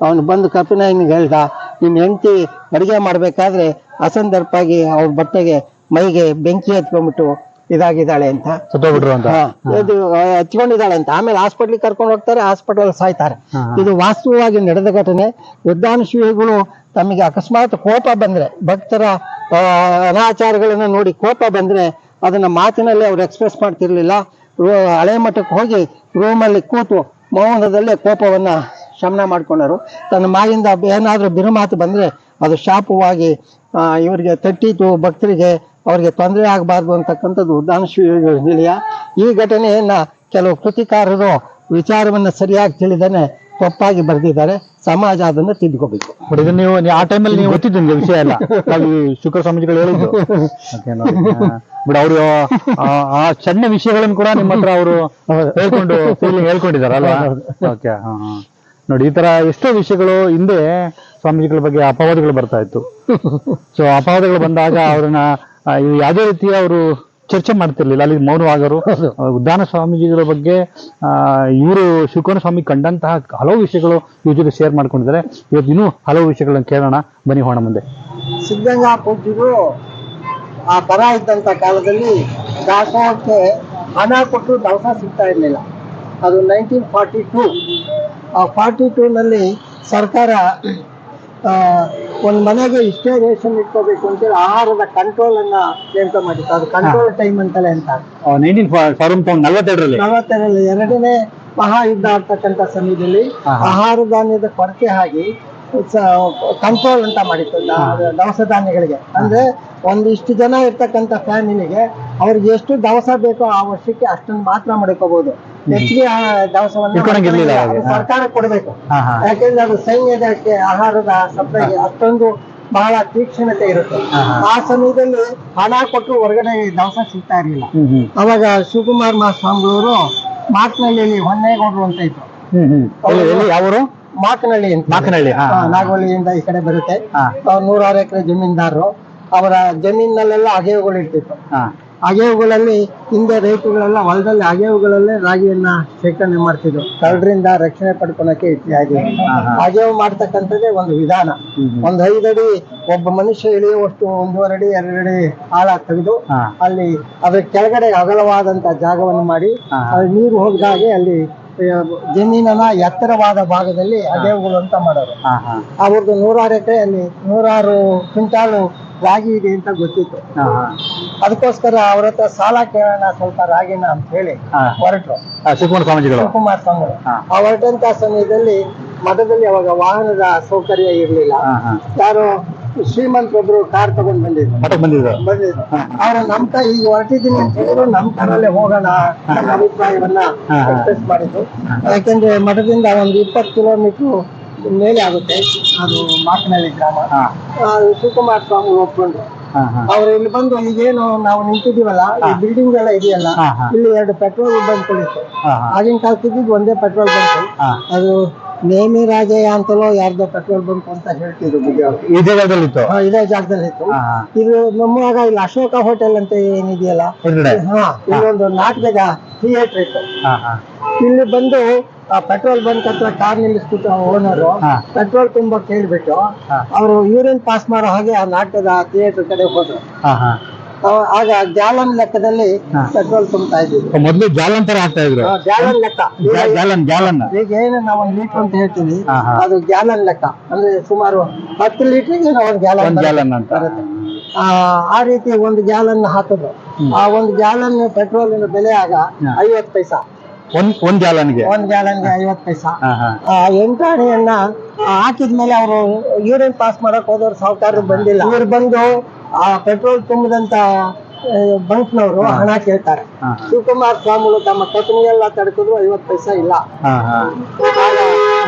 ಅವನು ಬಂದು ಕಪಿನಾಯನಿಗೆ ಹೇಳ್ದ ನಿನ್ನ ಹೆಂಡತಿ ಅಡುಗೆ ಮಾಡಬೇಕಾದ್ರೆ ಅಸಂದರ್ಭವಾಗಿ ಅವ್ರ ಬಟ್ಟೆಗೆ ಮೈಗೆ ಬೆಂಕಿ ಹತ್ಕೊಂಡ್ಬಿಟ್ಟು ಇದಾಗಿದ್ದಾಳೆ ಅಂತ. ಸತ್ತೋಗ್ಬಿಟ್ರು ಅಂತ. ಹಾ, ಇದು ಆ, ಹಚ್ಕೊಂಡಿದ್ದಾಳೆ ಅಂತ. ಆಮೇಲೆ ಹಾಸ್ಪಿಟ್ಲಿಗೆ ಕರ್ಕೊಂಡು ಹೋಗ್ತಾರೆ ಹಾಸ್ಪಿಟಲ್ ಸಾಯ್ತಾರೆ. ಇದು ವಾಸ್ತವವಾಗಿ ನಡೆದ ಘಟನೆ. ಉದ್ದಾನ ಶಿವಿಗಳು ತಮಗೆ ಅಕಸ್ಮಾತ್ ಕೋಪ ಬಂದ್ರೆ ಭಕ್ತರ ಆ, ಅನಾಚಾರಗಳನ್ನ ನೋಡಿ ಕೋಪ ಬಂದ್ರೆ ಅದನ್ನ ಮಾತಿನಲ್ಲಿ ಅವ್ರು ಎಕ್ಸ್ಪ್ರೆಸ್ ಮಾಡ್ತಿರ್ಲಿಲ್ಲ. ರೂ- ಹಳೆ ಮಠಕ್ಕೆ ಹೋಗಿ ರೂಮಲ್ಲಿ ಕೂತು ಮೌನದಲ್ಲೇ ಕೋಪವನ್ನ ಶಮನ ಮಾಡ್ಕೊಂಡರು. ತನ್ನ ಮಾಯಿಂದ ಏನಾದ್ರೂ ಬಿರುಮಾತು ಬಂದ್ರೆ ಅದು ಶಾಪವಾಗಿ ಆ, ಇವರಿಗೆ ತಟ್ಟಿತು ಭಕ್ತರಿಗೆ ಅವರಿಗೆ ತೊಂದರೆ ಆಗಬಾರ್ದು ಅಂತಕ್ಕಂಥದ್ದು ಉದ್ದಾನ ಶಿವಿಗಳ ನಿಲಯ ಈ ಘಟನೆಯನ್ನ ಕೆಲವು ಕೃತಿಕಾರರು ವಿಚಾರವನ್ನ ಸರಿಯಾಗಿ ತಿಳಿದನೆ ತಪ್ಪಾಗಿ ಬರೆದಿದ್ದಾರೆ. ಸಮಾಜ ಅದನ್ನ ತಿದ್ದುಕೋಬೇಕು. ಹೊಡೆದ ನೀವು ಆ ಟೈಮಲ್ಲಿ ನೀವು ಗೊತ್ತಿದ್ದು ನಿಮ್ಗೆ ವಿಷಯ ಎಲ್ಲ. ನಾವು ಈ ಶುಕ್ರ ಸ್ವಾಮೀಜಿಗಳು ಹೇಳಿದ್ದು. ಬಿಡ. ಬಟ್ ಅವರು ಆ ಸಣ್ಣ ವಿಷಯಗಳನ್ನು ಕೂಡ ನಿಮ್ಮ ಹತ್ರ ಅವರು ಹೇಳ್ಕೊಂಡು ಫೀಲಿಂಗ್ ಹೇಳ್ಕೊಂಡಿದಾರಲ್ವಾ ಓಕೆ ನೋಡಿ ಈ ತರ ಎಷ್ಟೋ ವಿಷಯಗಳು ಹಿಂದೆ ಸ್ವಾಮೀಜಿಗಳ ಬಗ್ಗೆ ಅಪವಾದಗಳು ಬರ್ತಾ ಇತ್ತು. ಸೊ ಅಪವಾದಗಳು ಬಂದಾಗ ಅವ್ರನ್ನ ಇವು ಯಾವುದೇ ರೀತಿಯ ಅವರು ಚರ್ಚೆ ಮಾಡ್ತಿರ್ಲಿಲ್ಲ. ಅಲ್ಲಿ ಮೌನವಾಗರು. ಉದ್ದಾನ ಸ್ವಾಮೀಜಿಗಳ ಬಗ್ಗೆ ಇವರು ಶಿವಕುಮಾರ ಸ್ವಾಮಿ ಕಂಡಂತಹ ಹಲವು ವಿಷಯಗಳು ಇವ್ರ ಜೊತೆ ಶೇರ್ ಮಾಡ್ಕೊಂಡಿದ್ದಾರೆ. ಇವತ್ತು ಇನ್ನೂ ಹಲವು ವಿಷಯಗಳನ್ನ ಕೇಳೋಣ. ಬನ್ನಿ ಹೋಣ ಮುಂದೆ. ಸಿದ್ಧಗಂಗಾ ಪೂಜ್ಯರು ಆ ಪರ ಇದ್ದಂಥ ಕಾಲದಲ್ಲಿ ದಾಸೋಹಕ್ಕೆ ಹಣ ಕೊಟ್ಟು ದವಸ ಸಿಗ್ತಾ ಇರಲಿಲ್ಲ. ಅದು ನೈನ್ಟೀನ್ ಫಾರ್ಟಿ ಟೂ ಆ ಫಾರ್ಟಿ ಟೂನಲ್ಲಿ ಸರ್ಕಾರ ಒಂದು ಮನೆಗೆ ಇಷ್ಟೇ ರೇಷನ್ ಇಟ್ಕೋಬೇಕು ಅಂತೇಳಿ ಆಹಾರದ ಕಂಟ್ರೋಲ್ ಅನ್ನ ನೇಮಕ ಮಾಡಿತ್ತು. ಅದು ಕಂಟ್ರೋಲ್ ಟೈಮ್ ಅಂತಲೇ ಅಂತ. ನೈನ್ಟೀನ್ ಸಾವಿರದ ನಲವತ್ತೆರಡರಲ್ಲಿ? ನಲವತ್ತೆರಡರಲ್ಲಿ ಎರಡನೇ ಮಹಾಯುದ್ಧ ಆಗ್ತಕ್ಕಂಥ ಸಮಯದಲ್ಲಿ. ಆಹಾರ ಧಾನ್ಯದ ಕೊರತೆ ಆಗಿ ಕಂಟ್ರೋಲ್ ಅಂತ ಮಾಡಿತ್ತು ದವಸ ಧಾನ್ಯಗಳಿಗೆ. ಅಂದ್ರೆ ಒಂದಿಷ್ಟು ಜನ ಇರ್ತಕ್ಕಂಥ ಫ್ಯಾಮಿಲಿಗೆ ಅವ್ರಿಗೆ ಎಷ್ಟು ದವಸ ಬೇಕೋ ಆ ವರ್ಷಕ್ಕೆ ಅಷ್ಟನ್ನು ಮಾತ್ರ ಮಾಡ್ಕೋಬಹುದು ಹೆಚ್ಚಿಗೆ ದವಸವನ್ನು. ಸರ್ಕಾರ ಕೊಡಬೇಕು. ಯಾಕೆಂದ್ರೆ ಅದು ಸೈನ್ಯದಕ್ಕೆ ಆಹಾರದ ಸಪ್ಲೈಗೆ ಅಷ್ಟೊಂದು ಬಹಳ ತೀಕ್ಷ್ಣತೆ ಇರುತ್ತೆ. ಆ ಸಮಯದಲ್ಲಿ ಹಣ ಕೊಟ್ಟು ಹೊರಗಡೆ ದವಸ ಸಿಗ್ತಾ ಇರಲಿಲ್ಲ. ಅವಾಗ ಶಿವಕುಮಾರ್ ಮಹಾಸ್ವಾಮಿಗಳವರು ಮಾತ್ನಲ್ಲಿ ಹೊನ್ನೇಗೌಡರು ಅಂತ ಇತ್ತು ಮಾಕನಹಳ್ಳಿ ಅಂತ. ಮಾಕನಹಳ್ಳಿ, ಹಾ, ಈ ಕಡೆ ಬರುತ್ತೆ. ಹಾ. ಅವ್ರು ನೂರಾರು ಎಕರೆ ಜಮೀನ್ದಾರರು. ಅವರ ಜಮೀನಲ್ಲೆಲ್ಲ ಅಗೆವುಗಳು ಇರ್ತಿತ್ತು ಹಾ. ಅಗೆವುಗಳಲ್ಲಿ ಹಿಂದೆ ರೈತರುಗಳೆಲ್ಲ ಹೊಲದಲ್ಲಿ ಅಗೆವುಗಳಲ್ಲೇ ರಾಗಿಯನ್ನ ಶೇಖರಣೆ ಮಾಡ್ತಿದ್ರು. ಕಳ್ಳರಿಂದ ರಕ್ಷಣೆ ಪಡ್ಕೊಳಕ್ಕೆ ಇತ್ಯಾದಿ ಹಾ, ಹಾ. ಅಗೆವು ಮಾಡ್ತಕ್ಕಂಥದ್ದೇ ಒಂದು ವಿಧಾನ. ಒಂದು ಹ್ಮ್. ಒಂದ್ ಐದಡಿ ಒಬ್ಬ ಮನುಷ್ಯ ಇಳಿಯುವಷ್ಟು ಒಂದೂವರೆ ಅಡಿ ಎರಡಡಿ ಆಳ ತೆಗೆದು ಹಾ. ಅಲ್ಲಿ ಅದ್ರ ಕೆಳಗಡೆ ಅಗಲವಾದಂತ ಜಾಗವನ್ನು ಮಾಡಿ ಹಾ. ಅಲ್ಲಿ ನೀರು ಹೋಗದ ಹಾಗೆ ಅಲ್ಲಿ ಜಮೀನನ ಎತ್ತರವಾದ ಭಾಗದಲ್ಲಿ ಅದೇವುಗಳು ಅಂತ ಮಾಡೋರು. ಅವ್ರದ್ದು ನೂರಾರು ಎಕರೆ ಅಲ್ಲಿ ನೂರಾರು ಕ್ವಿಂಟಾಲು ರಾಗಿ ಇದೆ ಅಂತ ಗೊತ್ತಿತ್ತು. ಅದಕ್ಕೋಸ್ಕರ ಅವ್ರ ಹತ್ರ ಸಾಲ ಕೇಳೋಣ ಸ್ವಲ್ಪ ರಾಗಿನ ಅಂತ ಹೇಳಿ ಹೊರಟರು. ಶಿವಕುಮಾರ ಸ್ವಾಮೀಜಿಗಳು. ಶಿವಕುಮಾರ್ ಸ್ವಾಮಿಗಳು. ಆ ಹೊರಟಂತ ಸಮಯದಲ್ಲಿ ಮಠದಲ್ಲಿ ಅವಾಗ ವಾಹನದ ಸೌಕರ್ಯ ಇರಲಿಲ್ಲ. ಯಾರು ಶ್ರೀಮಂತರೊಬ್ರು ಕಾರ್ ತಗೊಂಡ್ ಬಂದಿದ್ರು. ಮಠಕ್ಕೆ ಬಂದಿದ್ರು? ಬಂದಿದ್ರು. ನಮ್ತ ನಮ್ ತ ಈಗ ಹೊರಟಿದ್ದೀನಿ ಅಂತ ಹೇಳಿದ್ರು ನಮ್ ಕಾರಲ್ಲೇ ಹೋಗೋಣ ನನ್ನ ಅಭಿಪ್ರಾಯವನ್ನ. ಎಕ್ಸ್ಪ್ರೆಸ್ ಮಾಡಿದ್ರು. ಯಾಕೆಂದ್ರೆ ಮಠದಿಂದ ಒಂದು ಇಪ್ಪತ್ತು ಕಿಲೋಮೀಟರ್ ಮೇಲೆ ಆಗುತ್ತೆ ಅದು ಮಾಕನಹಳ್ಳಿ ಗ್ರಾಮ. ಶಿವಕುಮಾರ್ ಸ್ವಾಮಿ ಒಪ್ಕೊಂಡ್ರು. ಅವ್ರು ಇಲ್ಲಿ ಬಂದು ಈಗೇನು ನಾವು ನಿಂತಿದೀವಲ್ಲ ಈ ಬಿಲ್ಡಿಂಗ್ ಎಲ್ಲ ಇದೆಯಲ್ಲ. ಇಲ್ಲಿ ಎರಡು ಪೆಟ್ರೋಲ್ ಬಂಕ್ ಆಗಿನ ಕಾಲಕ್ಕೆ ಒಂದೇ ಪೆಟ್ರೋಲ್ ಬಂಕ್ ಅದು ನೇಮಿ ರಾಜಯ್ಯ ಅಂತಲೋ ಯಾರ್ದೋ ಪೆಟ್ರೋಲ್ ಬಂಕ್ ಅಂತ ಹೇಳ್ತಿದ್ರು ಬಿಜಾಪುರ. ಇದೇ ಜಾಗದಲ್ಲಿ ಇತ್ತು ಹಾ, ಇದೇ ಜಾಗದಲ್ಲಿ ಇತ್ತು ಹಾ ಹಾ. ಇದು ನಮ್ಮವಾಗ ಇಲ್ಲಿ ಅಶೋಕ ಹೋಟೆಲ್ ಅಂತ ಏನಿದೆಯಲ್ಲ? ಎದುರುಗಡೆ ಹಾ ಇಲ್ಲೊಂದು ನಾಟಕದ ಥಿಯೇಟರ್ ಇತ್ತು. ಹಾ ಹಾ. ಇಲ್ಲಿ ಬಂದು ಆ ಪೆಟ್ರೋಲ್ ಬಂಕ್ ಹತ್ರ ಕಾರ್ ನಿಲ್ಲಿಸ್ಬಿಟ್ಟು ಓನರು ಹಾ. ಪೆಟ್ರೋಲ್ ತುಂಬ ಕೇಳ್ಬಿಟ್ಟು ಹಾ. ಅವರು ಯೂರಿನ್ ಪಾಸ್ ಮಾಡೋ ಹಾಗೆ ಆ ನಾಟಕದ ಥಿಯೇಟರ್ ಕಡೆ ಹೋದ್ರು. ಹಾ ಹಾ. ಆಗ ಜಾಲನ್ ಲೆಕ್ಕದಲ್ಲಿ. ಪೆಟ್ರೋಲ್ ತುಂಬ್ತಾ ಇದ್ವಿ ಮೊದಲು ಜಾಲನ್ ತರ ಆಗ್ತಾ ಇದ್ರು. ಗ್ಯಾಲನ್ ಲೆಕ್ಕ. ಜಾಲನ್ ಜಾಲನ್ ಈಗ ಏನು ನಾವು ಒಂದು ಲೀಟರ್ ಅಂತ ಹೇಳ್ತೀವಿ. ಅದು ಗ್ಯಾಲನ್ ಲೆಕ್ಕ. ಅಂದ್ರೆ ಸುಮಾರು ಹತ್ತು ಲೀಟರ್ ಒಂದು ಒಂದ್ ಗ್ಯಾಲನ್ ಜಾಲನ್ ಅಂತ ಆ ರೀತಿ ಒಂದು ಗ್ಯಾಲನ್ ಹಾಕಿದ್ರು ಆ ಒಂದು ಗ್ಯಾಲನ್ ಪೆಟ್ರೋಲಿನ ಬೆಲೆ ಆಗ ಐವತ್ ಐವತ್ತು ಪೈಸಾ. ಒಂದ್ ಒಂದ್ ಜಾಲನ್ಗೆ? ಒಂದ್ ಗ್ಯಾಲನ್ಗೆ ಐವತ್ತು ಪೈಸಾ. ಹಾ ಹಾ. ಆ ಎಂಟಾಣಿಯನ್ನ ಹಾಕಿದ್ಮೇಲೆ ಅವರು ಯೂರಿನ್ ಪಾಸ್ ಮಾಡಕ್ ಹೋದವ್ರು ಸಾವುಕಾರರು ಬಂದಿಲ್ಲ. ಇವ್ರು ಬಂದು ಆ ಪೆಟ್ರೋಲ್ ತುಂಬಿದಂತ ಬಂಕ್ನವರು ಹಣ ಕೇಳ್ತಾರೆ. ಹಾ. ಶಿವಕುಮಾರ್ ಸ್ವಾಮಿಗಳು ತಮ್ಮ ಪತ್ನಿಯೆಲ್ಲ ತಡ್ಕಿದ್ರು ಐವತ್ ಪೈಸಾ ಇಲ್ಲ. ಹಾ ಹಾ. ಆಗ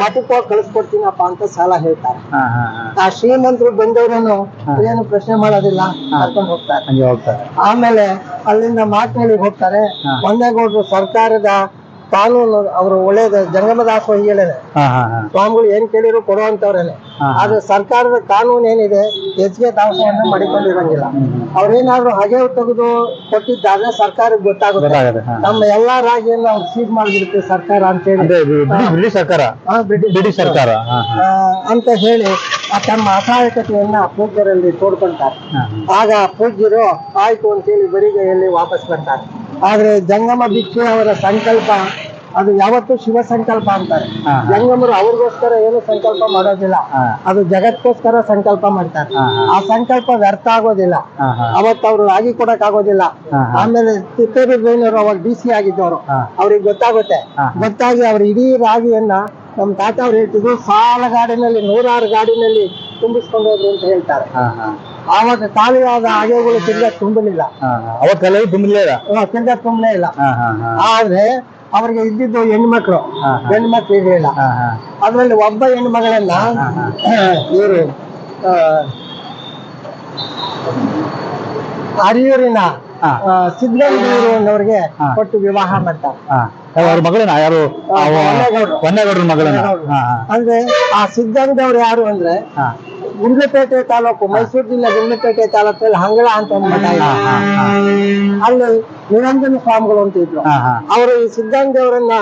ಮಠಕ್ಕೆ ಹೋಗಿ ಕಳಿಸ್ಕೊಡ್ತೀನಪ್ಪ ಅಂತ ಸಾಲ ಹೇಳ್ತಾರೆ. ಹಾ ಹಾ ಹಾ. ಆ ಶ್ರೀಮಂತರು ಬಂದವರನ್ನು ಏನು ಪ್ರಶ್ನೆ ಮಾಡೋದಿಲ್ಲ ಕರ್ಕೊಂಡು ಹೋಗ್ತಾರೆ. ಹಂಗೆ ಹೋಗ್ತಾರೆ. ಆಮೇಲೆ ಅಲ್ಲಿಂದ ಮಾತನಾಡಿ ಹೋಗ್ತಾರೆ. ಒಂದೇ ಗೌಡರು ಸರ್ಕಾರದ ಕಾನೂನು ಅವರು ಒಳ್ಳೇದು ಜಂಗಮದಾಸ ಹೇಳಿದೆ ಸ್ವಾಮಿಗಳು ಏನ್ ಕೇಳಿದ್ರು ಕೊಡುವಂತವ್ರೇನೆ. ಆದ್ರೆ ಸರ್ಕಾರದ ಕಾನೂನು ಏನಿದೆ ಹೆಚ್ಚಿಗೆ ದಾಸವನ್ನ ಮಾಡಿಕೊಂಡಿರಂಗಿಲ್ಲ. ಅವ್ರೇನಾದ್ರು ಹಗೆ ತೆಗೆದು ಕೊಟ್ಟಿದ್ದಾದ್ರೆ ಸರ್ಕಾರಕ್ಕೆ ಗೊತ್ತಾಗುತ್ತೆ. ನಮ್ಮ ಎಲ್ಲಾ ರಾಜ್ಯವನ್ನು ಅವ್ರು ಸೀಟ್ ಮಾಡಿಬಿಡುತ್ತೆ ಸರ್ಕಾರ ಅಂತ ಹೇಳಿ ಸರ್ಕಾರ? ಬ್ರಿಟಿಷ್ ಸರ್ಕಾರ. ಅಂತ ಹೇಳಿ ಆ ತಮ್ಮ ಅಸಹಾಯಕತೆಯನ್ನ ಪೂಜ್ಯರಲ್ಲಿ ತೋಡ್ಕೊಂತಾರೆ. ಆಗ ಪೂಜ್ಯರು ಆಯ್ತು ಅಂತೇಳಿ ಬರಿಗೈಯಲ್ಲಿ ವಾಪಸ್ ಬರ್ತಾರೆ. ಆದ್ರೆ ಜಂಗಮ ಭಿಕ್ಷೆ ಅವರ ಸಂಕಲ್ಪ ಅದು ಯಾವತ್ತೂ ಶಿವ ಸಂಕಲ್ಪ ಅಂತಾರೆ. ಜಂಗಮರು ಅವ್ರಿಗೋಸ್ಕರ ಏನು ಸಂಕಲ್ಪ ಮಾಡೋದಿಲ್ಲ. ಅದು ಜಗತ್ಕೋಸ್ಕರ ಸಂಕಲ್ಪ ಮಾಡ್ತಾರೆ. ಆ ಸಂಕಲ್ಪ ವ್ಯರ್ಥ ಆಗೋದಿಲ್ಲ. ಅವತ್ತು ಅವ್ರು ರಾಗಿ ಕೊಡಕ್ ಆಗೋದಿಲ್ಲ. ಆಮೇಲೆ ತಿಪ್ಪೇರುದ್ರಯ್ಯನವರು ಅವಾಗ ಡಿ ಸಿ ಆಗಿದ್ದವರು. ಅವ್ರಿಗೆ ಗೊತ್ತಾಗುತ್ತೆ. ಗೊತ್ತಾಗಿ ಅವ್ರ ಇಡೀ ರಾಗಿಯನ್ನ ನಮ್ ತಾತ ಅವ್ರು ಹೇಳ್ತಿದ್ರು ಸಾಲ ಗಾಡಿನಲ್ಲಿ ನೂರಾರು ಗಾಡಿನಲ್ಲಿ ತುಂಬಿಸ್ಕೊಂಡು ಹೋದ್ರು ಅಂತ ಹೇಳ್ತಾರೆ. ಆವಾಗ ತಾಳಿಯಾದ ಹಾಗೆಗಳು ತಿರ್ಗಾ ತುಂಬಲಿಲ್ಲ ಅವಾಗ ಕಾಲದಲ್ಲಿ ತುಂಬಲೇ ಇಲ್ಲ? ತಿರ್ಗಾ ತುಂಬಲೇ ಇಲ್ಲ. ಆದ್ರೆ ಅವ್ರಿಗೆ ಇದ್ದಿದ್ದು ಹೆಣ್ಮಕ್ಳು. ಹೆಣ್ಮಕ್ಳು ಇರಲಿಲ್ಲ ಅದ್ರಲ್ಲಿ ಒಬ್ಬ ಹೆಣ್ಮಗಳನ್ನ ಇವರು ಹರಿಯೂರಿನ ಹಾ. ಸಿದ್ಧಗಂಗೂರು ಅನ್ನೋರಿಗೆ. ಕೊಟ್ಟು ವಿವಾಹ ಮಾಡ್ತಾರೆ. ಅವ್ರ ಮಗಳನ್ನ ಯಾರು? ಹೊನ್ನೇಗೌಡ್ರು. ಮಗಳನ್ನ ಅಂದ್ರೆ ಆ ಸಿದ್ಧಗಂಗದವ್ರು ಯಾರು ಅಂದ್ರೆ ಗುಂಡ್ಲಪೇಟೆ ತಾಲೂಕು ಮೈಸೂರು ಜಿಲ್ಲೆ ಗುಂಡ್ಲಪೇಟೆ ತಾಲೂಕಲ್ಲಿ ಹಂಗಳ ಅಂತ ಒಂದು ಮಠ ಇದೆ. ಅಲ್ಲಿ ನಿರಂಜನ ಸ್ವಾಮಿಗಳು ಅಂತ ಇದ್ರು. ಅವರು ಈ ಸಿದ್ಧಾಂತೇವರನ್ನ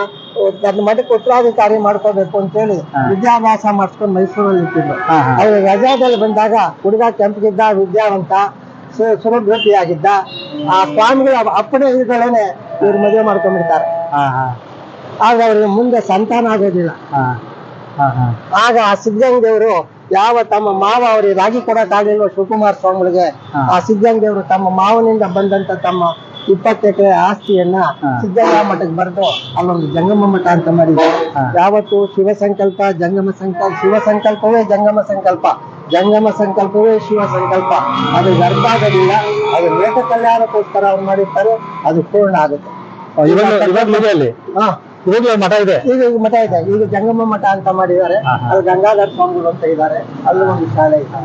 ತನ್ನ ಮಠಕ್ಕೆ ಉತ್ತರಾಧಿಕಾರಿ ಮಾಡ್ಕೋಬೇಕು ಅಂತೇಳಿ ವಿದ್ಯಾಭ್ಯಾಸ ಮಾಡಿಸ್ಕೊಂಡು ಮೈಸೂರಲ್ಲಿ ಇಟ್ಟಿದ್ರು. ಅವ್ರು ರಜಾದಲ್ಲಿ ಬಂದಾಗ ಹುಡುಗ ಕೆಂಪಗಿದ್ದ ವಿದ್ಯಾವಂತ ಸುರಭ್ರತಿಯಾಗಿದ್ದ ಆ ಸ್ವಾಮಿಗಳ ಅಪ್ಪಣೆ ಇಲ್ಗಳೇನೆ ಇವ್ರು ಮದುವೆ ಮಾಡ್ಕೊಂಡ್ಬಿಡ್ತಾರೆ. ಆಗ ಅವ್ರಿಗೆ ಮುಂದೆ ಸಂತಾನ ಆಗೋದಿಲ್ಲ. ಆಗ ಆ ಸಿದ್ಧಗಂಗದೇವರು ಯಾವ ತಮ್ಮ ಮಾವ ಅವ್ರಿಗೆ ರಾಗಿ ಕೊಡಕ್ಕಾಗಲಿಲ್ಲ ಶಿವಕುಮಾರ ಸ್ವಾಮಿಗಳಿಗೆ. ಆ ಸಿದ್ದಂಗಿಯವರು ತಮ್ಮ ಮಾವನಿಂದ ಬಂದಂತ ತಮ್ಮ ಇಪ್ಪತ್ತು ಎಕರೆ ಆಸ್ತಿಯನ್ನ ಸಿದ್ದಂಗ ಸಿದ್ಧಗಂಗಾ ಮಠಕ್ಕೆ ಬರೆದು ಅಲ್ಲೊಂದು ಜಂಗಮ ಮಠ ಅಂತ ಮಾಡಿದ್ರು. ಯಾವತ್ತು ಶಿವ ಸಂಕಲ್ಪ ಜಂಗಮ ಸಂಕಲ್ಪ ಶಿವ ಸಂಕಲ್ಪವೇ ಜಂಗಮ ಸಂಕಲ್ಪ. ಜಂಗಮ ಸಂಕಲ್ಪವೇ ಶಿವ ಸಂಕಲ್ಪ. ಅದು ವ್ಯರ್ಥ ಆಗೋದಿಲ್ಲ ಅದು ಲೋಕ ಕಲ್ಯಾಣಕ್ಕೋಸ್ಕರ ಅವ್ರು ಮಾಡಿರ್ತಾರೆ ಅದು ಪೂರ್ಣ ಆಗುತ್ತೆ. ಇವಾಗ್ಲೂ ಅಲ್ಲಿ ಮಠ ಇದೆ? ಈಗ ಈಗ ಮಠ ಇದೆ. ಈಗ ಜಂಗಮ ಮಠ ಅಂತ ಮಾಡಿದ್ದಾರೆ. ಅಲ್ಲಿ ಗಂಗಾಧರ್ ಅದು ಗಂಗಾಧರ್ ಸ್ವಾಮಿಗಳು ಅಂತ ಇದ್ದಾರೆ. ಅಲ್ಲಿ ಒಂದು ಶಾಲೆ ಇದೆ.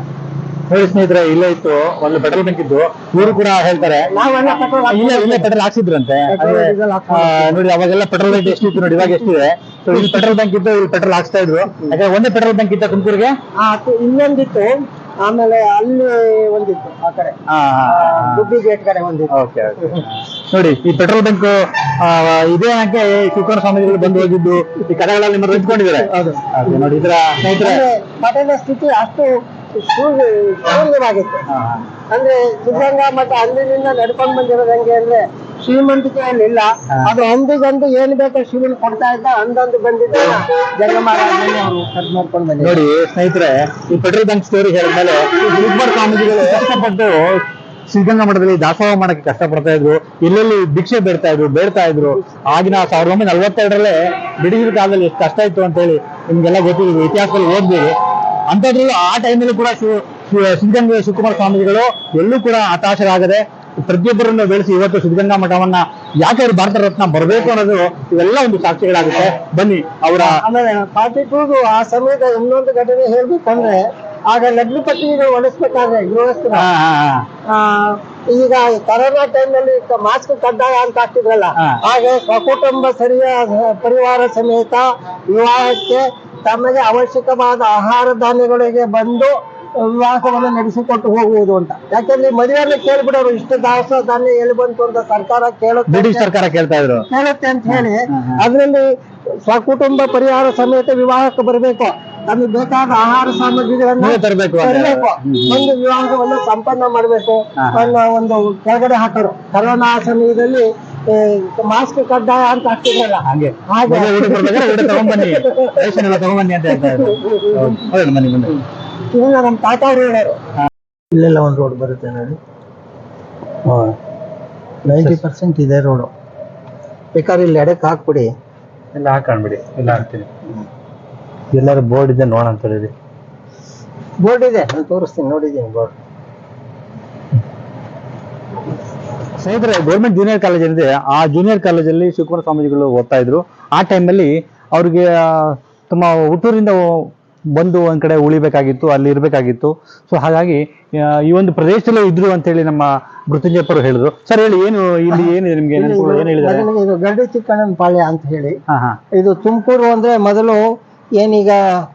ನೋಡಿ ಸ್ನೇಹಿತರೆ ಇಲ್ಲೇ ಇತ್ತು. ಒಂದು ಪೆಟ್ರೋಲ್ ಬಂಕ್ ಇದ್ದು ಇವರು ಕೂಡ ಹೇಳ್ತಾರೆ. ಇಲ್ಲೇ ಇಲ್ಲೇ ಪೆಟ್ರೋಲ್ ಹಾಕ್ಸಿದ್ರಂತೆ. ನೋಡಿ ಅವಾಗೆಲ್ಲ ಪೆಟ್ರೋಲ್ ರೇಟ್ ಎಷ್ಟಿತ್ತು ನೋಡಿ ಇವಾಗ ಎಷ್ಟಿದೆ. ಇಲ್ಲಿ ಪೆಟ್ರೋಲ್ ಬಂಕ್ ಇದ್ದು ಇಲ್ಲಿ ಪೆಟ್ರೋಲ್ ಹಾಕ್ಸ್ತಾ ಇದ್ರು. ಯಾಕಂದ್ರೆ ಒಂದೇ ಪೆಟ್ರೋಲ್ ಬಂಕ್ ಇತ್ತ ತುಮಕೂರಿಗೆ ಇನ್ನೊಂದಿತ್ತು. ಆಮೇಲೆ ಅಲ್ಲಿ ಒಂದಿತ್ತು ಆ ಕಡೆ. ಹಾ ಗುಬ್ಬಿ ಗೇಟ್ ಕಡೆ ಒಂದಿತ್ತು. ಓಕೆ ನೋಡಿ ಈ ಪೆಟ್ರೋಲ್ ಬಂಕ್ ಇದೇ ಹಾಗೆ ಶಿವಕುಮಾರ ಸ್ವಾಮಿಗಳು ಬಂದು ಹೋಗಿದ್ದು ಈ ಕಡೆಗಳಲ್ಲಿ ನಿಮ್ಮ ನಿಂತ್ಕೊಂಡಿದ್ದಾರೆ. ಹೌದು. ಅದೇ ನೋಡಿ ಇದರ ಸ್ನೇಹಿತರೆ. ಮಠದ ಸ್ಥಿತಿ ಅಷ್ಟು ಆಗಿತ್ತು ಶೂನ್ಯವಾಗಿತ್ತು. ಅಂದ್ರೆ ಸಿದ್ಧಗಂಗಾ ಮಠ ಅಂದಿನಿಂದ ನಡ್ಕೊಂಡ್ ಬಂದಿರೋದ್ ಹೆಂಗೆ ಅಂದ್ರೆ ಶ್ರೀಮಂತಿಕೆ ಏನಿಲ್ಲ ಅದು ಅಂದಿಗಂದು ಏನ್ ಬೇಕೋ ಶ್ರೀಮಂತ ಕೊಡ್ತಾ ಇದ್ದ ಅಂದಂದು ಬಂದಿದ್ದ ನೋಡಿ ಸ್ನೇಹಿತರೆ ಈ ಪೆಟ್ರೋಲ್ ಬಂಕ್ ಸ್ಟೋರಿ ಹೇಳಿದ್ಮೇಲೆ ಕಾಮಿಡಿಗಳು ಸ್ವಾಮೀಜಿಗಳು ಕಷ್ಟಪಟ್ಟು ಸಿದ್ಧಗಂಗಾ ಮಠದಲ್ಲಿ ದಾಸೋಹ ಮಾಡಕ್ಕೆ ಕಷ್ಟಪಡ್ತಾ ಇದ್ರು. ಇಲ್ಲೆಲ್ಲಿ ಭಿಕ್ಷೆ ಬೇಡ್ತಾ ಇದ್ರು ಬೇಡ್ತಾ ಇದ್ರು. ಆಗಿನ ಸಾವಿರದ ಒಂಬೈನೂರ ನಲ್ವತ್ತೆರಡರಲ್ಲೇ ಬಿಡಿಸಿದ ಕಾಲದಲ್ಲಿ ಎಷ್ಟು ಕಷ್ಟ ಇತ್ತು ಅಂತ ಹೇಳಿ ನಿಮ್ಗೆಲ್ಲ ಗೊತ್ತಿದೆ ಇತಿಹಾಸದಲ್ಲಿ ಓದ್ಬೋದು ಅಂತದ್ರಲ್ಲೂ ಆ ಟೈಮಲ್ಲಿ ಕೂಡ ಸಿದ್ಧಗಂಗಾ ಶಿವಕುಮಾರ ಸ್ವಾಮೀಜಿಗಳು ಎಲ್ಲೂ ಕೂಡ ಹತಾಶರಾಗದೆ ಪ್ರತಿಯೊಬ್ಬರನ್ನು ಬೆಳೆಸಿ ಇವತ್ತು ಸಿದ್ಧಗಂಗಾ ಮಠವನ್ನ ಯಾಕೆ ಅವ್ರು ಭಾರತ ರತ್ನ ಬರಬೇಕು ಅನ್ನೋದು ಇವೆಲ್ಲ ಒಂದು ಸಾಕ್ಷಿಗಳಾಗುತ್ತೆ. ಬನ್ನಿ ಅವರ ಆಮೇಲೆ ಪಾರ್ಟಿ ಟೂದು ಆ ಸಮಯದ ಇನ್ನೊಂದು ಘಟನೆ ಹೇಳ್ಬೇಕಂದ್ರೆ ಆಗ ಲಗ್ನ ಒಣಸ್ಬೇಕಾದ್ರೆ ಹೊಲಿಸ್ಬೇಕಾದ್ರೆ ಗೃಹಸ್ಥರ. ಈಗ ಕೊರೋನಾ ಟೈಮ್ನಲ್ಲಿ ಮಾಸ್ಕ್ ಕಡ್ಡಾಯ ಅಂತ ಆಗ್ತಿದ್ರಲ್ಲ. ಹಾಗೆ ಸ್ವಕುಟುಂಬ ಸರಿಯ ಪರಿವಾರ ಸಮೇತ ವಿವಾಹಕ್ಕೆ ತಮಗೆ ಅವಶ್ಯಕವಾದ ಆಹಾರ ಧಾನ್ಯಗಳಿಗೆ ಬಂದು ವಿವಾಹವನ್ನು ನಡೆಸಿಕೊಟ್ಟು ಹೋಗುವುದು ಅಂತ. ಯಾಕಂದ್ರೆ ಈ ಮದುವೆಯಲ್ಲಿ ಕೇಳ್ಬಿಡೋರು ಇಷ್ಟು ದಾಸ ಧಾನ್ಯ ಎಲ್ಲಿ ಬಂತು ಅಂತ ಸರ್ಕಾರ ಕೇಳುತ್ತೆ ಬ್ರಿಟಿಷ್ ಸರ್ಕಾರ ಕೇಳ್ತಾ ಇದ್ರು. ಕೇಳುತ್ತೆ ಅಂತ ಹೇಳಿ ಅದರಲ್ಲಿ ಸ್ವಕುಟುಂಬ ಪರಿಹಾರ ಸಮೇತ ವಿವಾಹಕ್ಕೆ ಬರಬೇಕು. ನಮಗೆ ಬೇಕಾದ ಆಹಾರ ಸಾಮಗ್ರಿಗಳನ್ನ ತರಬೇಕು ಒಂದು ವಿವಾಹವನ್ನು ಸಂಪನ್ನ ಮಾಡಬೇಕು. ಅನ್ನೋ ಒಂದು ಕೆಳಗಡೆ ಹಾಕೋರು. ಕರೋನಾ ಸಮಯದಲ್ಲಿ ಮಾಸ್ಕ್ ಕಡ್ಡಾಯ ಅಂತ ಹಾಕ್ತಿದ್ರಲ್ಲ ಹಂಗೆ. ಹಾಗೆ. ತಗೊಂಡ್ಬನ್ನಿ ತಗೊಂಡ್ಬನ್ನಿ ಅಂತ ಹೇಳ್ತಾ ಇದ್ರು. ಹೌದು. ಹೌದಲ್ಲ ಬನ್ನಿ ಬನ್ನಿ ಇದನ್ನ ನಮ್ಮ ತಾತ ಅವ್ರು ಹೇಳೋರು. ಇಲ್ಲೆಲ್ಲ ಒಂದು ರೋಡ್ ಬರುತ್ತೆ ನೋಡಿ. ನೈಂಟಿ ಪರ್ಸೆಂಟ್ ಇದೆ ರೋಡು ಬೇಕಾದ್ರೆ ಇಲ್ಲಿ ಎಡಕ್ಕೆ ಹಾಕ್ಬಿಡಿ. ಎಲ್ಲ ಹಾಕೊಂಡ್ಬಿಡಿ. ಇಲ್ಲ ಹಾಕ್ತೀನಿ. ಎಲ್ಲರೂ ಬೋರ್ಡ್ ಇದೆ ನೋಡೋಣ ಅಂತ ಹೇಳಿ. ಬೋರ್ಡ್ ಇದೆ. ನಾನು ತೋರಿಸ್ತೀನಿ ನೋಡಿದ್ದೀನಿ ಬೋರ್ಡ್ ಸ್ನೇಹಿತರೆ ಗೌರ್ಮೆಂಟ್ ಜೂನಿಯರ್ ಕಾಲೇಜ್ ಏನಿದೆ ಆ ಜೂನಿಯರ್ ಕಾಲೇಜಲ್ಲಿ ಶಿವಕುಮಾರ ಸ್ವಾಮೀಜಿಗಳು ಓದ್ತಾ ಇದ್ರು. ಆ ಟೈಮಲ್ಲಿ ಅವ್ರಿಗೆ ತಮ್ಮ ಹುಟ್ಟೂರಿಂದ ಬಂದು ಒಂದು ಕಡೆ ಉಳಿಬೇಕಾಗಿತ್ತು ಅಲ್ಲಿ ಇರಬೇಕಾಗಿತ್ತು. ಸೊ ಹಾಗಾಗಿ ಈ ಒಂದು ಪ್ರದೇಶದಲ್ಲೇ ಇದ್ರು ಅಂತ ಹೇಳಿ ನಮ್ಮ ಮೃತ್ಯುಂಜಯಪ್ಪರು ಹೇಳಿದ್ರು. ಸರ್ ಹೇಳಿ ಏನು ಇಲ್ಲಿ ಏನಿದೆ ನಿಮ್ಗೆ ನೆನಪುಗಳು ಏನು ಹೇಳಿದ್ದಾರೆ? ಮೊದಲಿಗೆ ಇದು ಗರಡಿ ಚಿಕ್ಕಣ್ಣನ ಪಾಳ್ಯ ಅಂತ ಹೇಳಿ. ಹಾ ಹಾ ಇದು ತುಮಕೂರು ಅಂದ್ರೆ ಮೊದಲು ಏನೀಗ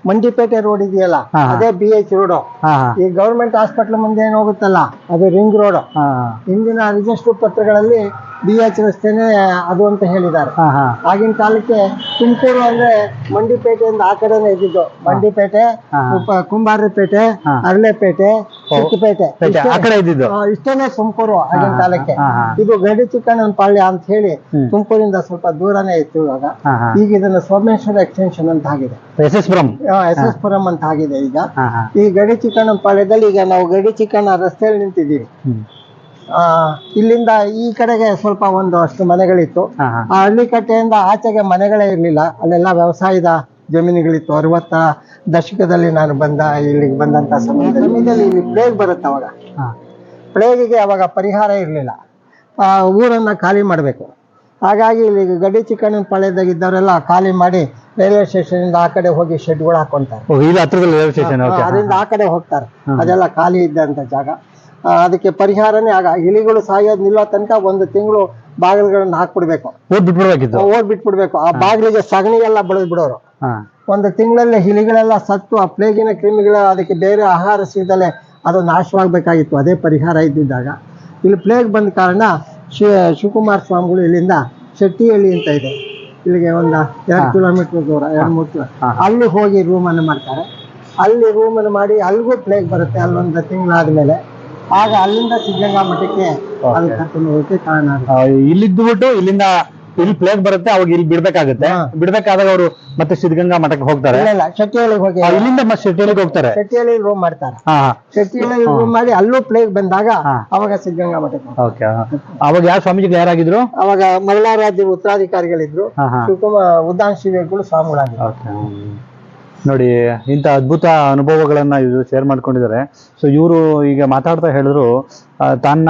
ಮಂಡಿಪೇಟೆ ರೋಡ್ ಇದೆಯಲ್ಲ ಹಾ. ಅದೇ ಬಿ ಎಚ್ ರೋಡ್. ಹಾ ಹಾ ಈ ಗೌರ್ಮೆಂಟ್ ಹಾಸ್ಪಿಟಲ್ ಮುಂದೆ ಏನು ಹೋಗುತ್ತಲ್ಲ ಅದು ರಿಂಗ್ ರೋಡ್. ಹಾ ಹಿಂದಿನ ರಿಜಿಸ್ಟರ್ ಪತ್ರಗಳಲ್ಲಿ ಬಿ ಎಚ್ ರಸ್ತೆನೆ ಅದು ಅಂತ ಹೇಳಿದ್ದಾರೆ. ಹಾ ಹಾ. ಆಗಿನ ಕಾಲಕ್ಕೆ ತುಮಕೂರು ಅಂದ್ರೆ ಮಂಡಿಪೇಟೆಯಿಂದ ಆ ಕಡೆನೇ ಇದ್ದಿದ್ದು. ಮಂಡಿಪೇಟೆ ಹಾ. ಉಪ- ಕುಂಬಾರಪೇಟೆ ಹಾ. ಅರಳೆಪೇಟೆ ಚಿಕ್ಕಪೇಟೆ ಪೇಟೆ, ಆ ಕಡೆ ಇದ್ದಿದ್ದು? ಇಷ್ಟೇನೆ ತುಮಕೂರು ಆಗಿನ ಕಾಲಕ್ಕೆ. ಹಾ ಹಾ. ಇದು ಗಡಿ ಚಿಕ್ಕಣ್ಣನ ಪಾಳ್ಯ ಅಂತ ಹೇಳಿ ಹ್ಮ್. ತುಮಕೂರಿಂದ ಸ್ವಲ್ಪ ದೂರನೇ ಇತ್ತು ಇವಾಗ. ಹಾ ಹಾ. ಈಗ ಇದನ್ನ ಸೋಮೇಶ್ವರ ಎಕ್ಸ್ಟೆನ್ಷನ್ ಅಂತ ಆಗಿದೆ. S S Puram S S Puram ಅಂತ ಆಗಿದೆ ಈಗ. ಹಾ ಹಾ. ಈ ಗಡಿ ಚಿಕ್ಕಣ್ಣನ ಪಾಳ್ಯದಲ್ಲಿ ಈಗ ನಾವು ಗಡಿ ಚಿಕ್ಕಣ್ಣ ರಸ್ತೆಯಲ್ಲಿ ನಿಂತಿದ್ದೀವಿ. ಹ್ಮ್. ಇಲ್ಲಿಂದ ಈ ಕಡೆಗೆ ಸ್ವಲ್ಪ ಒಂದು ಅಷ್ಟು ಮನೆಗಳಿತ್ತು. ಆ ಹಳ್ಳಿ ಕಟ್ಟೆಯಿಂದ ಆಚೆಗೆ ಮನೆಗಳೇ ಇರಲಿಲ್ಲ. ಅಲ್ಲೆಲ್ಲ ವ್ಯವಸಾಯದ ಜಮೀನುಗಳಿತ್ತು. ಅರವತ್ತ ದಶಕದಲ್ಲಿ ನಾನು ಬಂದ ಇಲ್ಲಿಗೆ ಬಂದಂತ ಸಮಯದಲ್ಲಿ. ಇಲ್ಲಿ ಪ್ಲೇಗ್ ಬರುತ್ತೆ ಅವಾಗ. ಪ್ಲೇಗಿಗೆ ಅವಾಗ ಪರಿಹಾರ ಇರಲಿಲ್ಲ. ಊರನ್ನ ಖಾಲಿ ಮಾಡಬೇಕು. ಹಾಗಾಗಿ ಇಲ್ಲಿ ಗಡಿ ಚಿಕ್ಕಣ್ಣ ಪಾಳ್ಯದಾಗಿದ್ದವರೆಲ್ಲ ಖಾಲಿ ಮಾಡಿ ರೈಲ್ವೆ ಸ್ಟೇಷನ್ ಇಂದ ಆ ಕಡೆ ಹೋಗಿ ಶೆಡ್ಗಳು ಹಾಕೊಂತಾರೆ. ಅದರಿಂದ ಆ ಕಡೆ ಹೋಗ್ತಾರೆ. ಅದೆಲ್ಲ ಖಾಲಿ ಇದ್ದಂತ ಜಾಗ. ಅದಕ್ಕೆ ಪರಿಹಾರನೇ ಆಗ. ಇಲಿಗಳು ಸಾಯೋದ್ ನಿಲ್ಲೋ ತನಕ ಒಂದು ತಿಂಗಳು ಬಾಗಿಲುಗಳನ್ನ ಹಾಕ್ಬಿಡ್ಬೇಕು. ಓದ್ ಬಿಟ್ಬಿಡ್ಬೇಕಿತ್ತು ಓಡ್ ಬಿಟ್ಬಿಡ್ಬೇಕು ಆ ಬಾಗಿಲಿಗೆ ಸಗಣಿ ಎಲ್ಲ ಬೆಳೆದ್ ಬಿಡೋರು ಒಂದು ತಿಂಗಳಲ್ಲಿ ಇಲಿಗಳೆಲ್ಲ ಸತ್ತು ಆ ಪ್ಲೇಗಿನ ಕ್ರಿಮಿಗಳ ಅದಕ್ಕೆ ಬೇರೆ ಆಹಾರ ಸಿಗದಲೆ ಅದು ನಾಶವಾಗಬೇಕಾಗಿತ್ತು. ಅದೇ ಪರಿಹಾರ ಇದ್ದಿದ್ದಾಗ. ಇಲ್ಲಿ ಪ್ಲೇಗ್ ಬಂದ ಕಾರಣ ಶಿ ಶಿವಕುಮಾರ ಸ್ವಾಮಿಗಳು ಇಲ್ಲಿಂದ ಶೆಟ್ಟಿಹಳ್ಳಿ ಅಂತ ಇದೆ. ಇಲ್ಲಿಗೆ ಒಂದು ಎರಡು ಕಿಲೋಮೀಟರ್ ದೂರ ಎರಡು ಮೂರು ಕಿಲೋ. ಅಲ್ಲಿ ಹೋಗಿ ರೂಮನ್ನು ಮಾಡ್ತಾರೆ. ಅಲ್ಲಿ ರೂಮನ್ನು ಮಾಡಿ ಅಲ್ಲಿಗೂ ಪ್ಲೇಗ್ ಬರುತ್ತೆ ಅಲ್ಲೊಂದು ತಿಂಗಳಾದ್ಮೇಲೆ. ಆಗ ಅಲ್ಲಿಂದ ಸಿದ್ಧಗಂಗಾ ಮಠಕ್ಕೆ ಅಲ್ಲಿ ಕರ್ಕೊಂಡು ಹೋಗಕ್ಕೆ ಕಾರಣ ಆಗುತ್ತೆ. ಆ, ಇಲ್ಲಿದ್ದು ಬಿಟ್ಟು ಇಲ್ಲಿಂದ ಇಲ್ಲಿ ಪ್ಲೇಸ್ ಬರುತ್ತೆ ಅವಾಗ ಇಲ್ಲಿ ಬಿಡ್ಬೇಕಾಗುತ್ತೆ. ಬಿಡ್ಬೇಕಾದಾಗ ಅವರು ಮತ್ತೆ ಸಿದ್ಧಗಂಗಾ ಮಠಕ್ಕೆ ಹೋಗ್ತಾರೆ. ಇಲ್ಲ ಇಲ್ಲ ಶೆಟ್ಟಿಹಳ್ಳಿಗೆ ಹೋಗಿ. ಆ, ಇಲ್ಲಿಂದ ಮತ್ತೆ ಹೋಗ್ತಾರೆ. ಶೆಟ್ಟಿಹಳ್ಳಿ ರೂಮ್ ಮಾಡ್ತಾರೆ. ಹಾ ಶೆಟ್ಟಿಹಳ್ಳಿ ರೂಮ್ ಮಾಡಿ ಅಲ್ಲೂ ಪ್ಲೇಗ್ ಬಂದಾಗ ಹಾ. ಅವಾಗ ಸಿದ್ಧಗಂಗಾ ಮಠಕ್ಕೆ ಹೋಗ್ತಾರೆ. ಓಕೆ ಅವಾಗ ಯಾವ ಸ್ವಾಮೀಜಿ ಯಾರಾಗಿದ್ರು? ಅವಾಗ ಮಹಿಳಾ ರಾಜ್ಯ ಉತ್ತರಾಧಿಕಾರಿಗಳಿದ್ರು. ಹಾ ಹಾ. ಶಿವಕುಮಾರ್ ಉದ್ದಾನ್ ಶಿವೇಗಳು ಸ್ವಾಮಿಗಳಾಗಿದ್ರು. ಓಕೆ ನೋಡಿ, ಇಂಥ ಅದ್ಭುತ ಅನುಭವಗಳನ್ನ ಇವರು ಶೇರ್ ಮಾಡ್ಕೊಂಡಿದ್ದಾರೆ. ಸೊ ಇವರು ಈಗ ಮಾತಾಡ್ತಾ ಹೇಳಿದ್ರು ತನ್ನ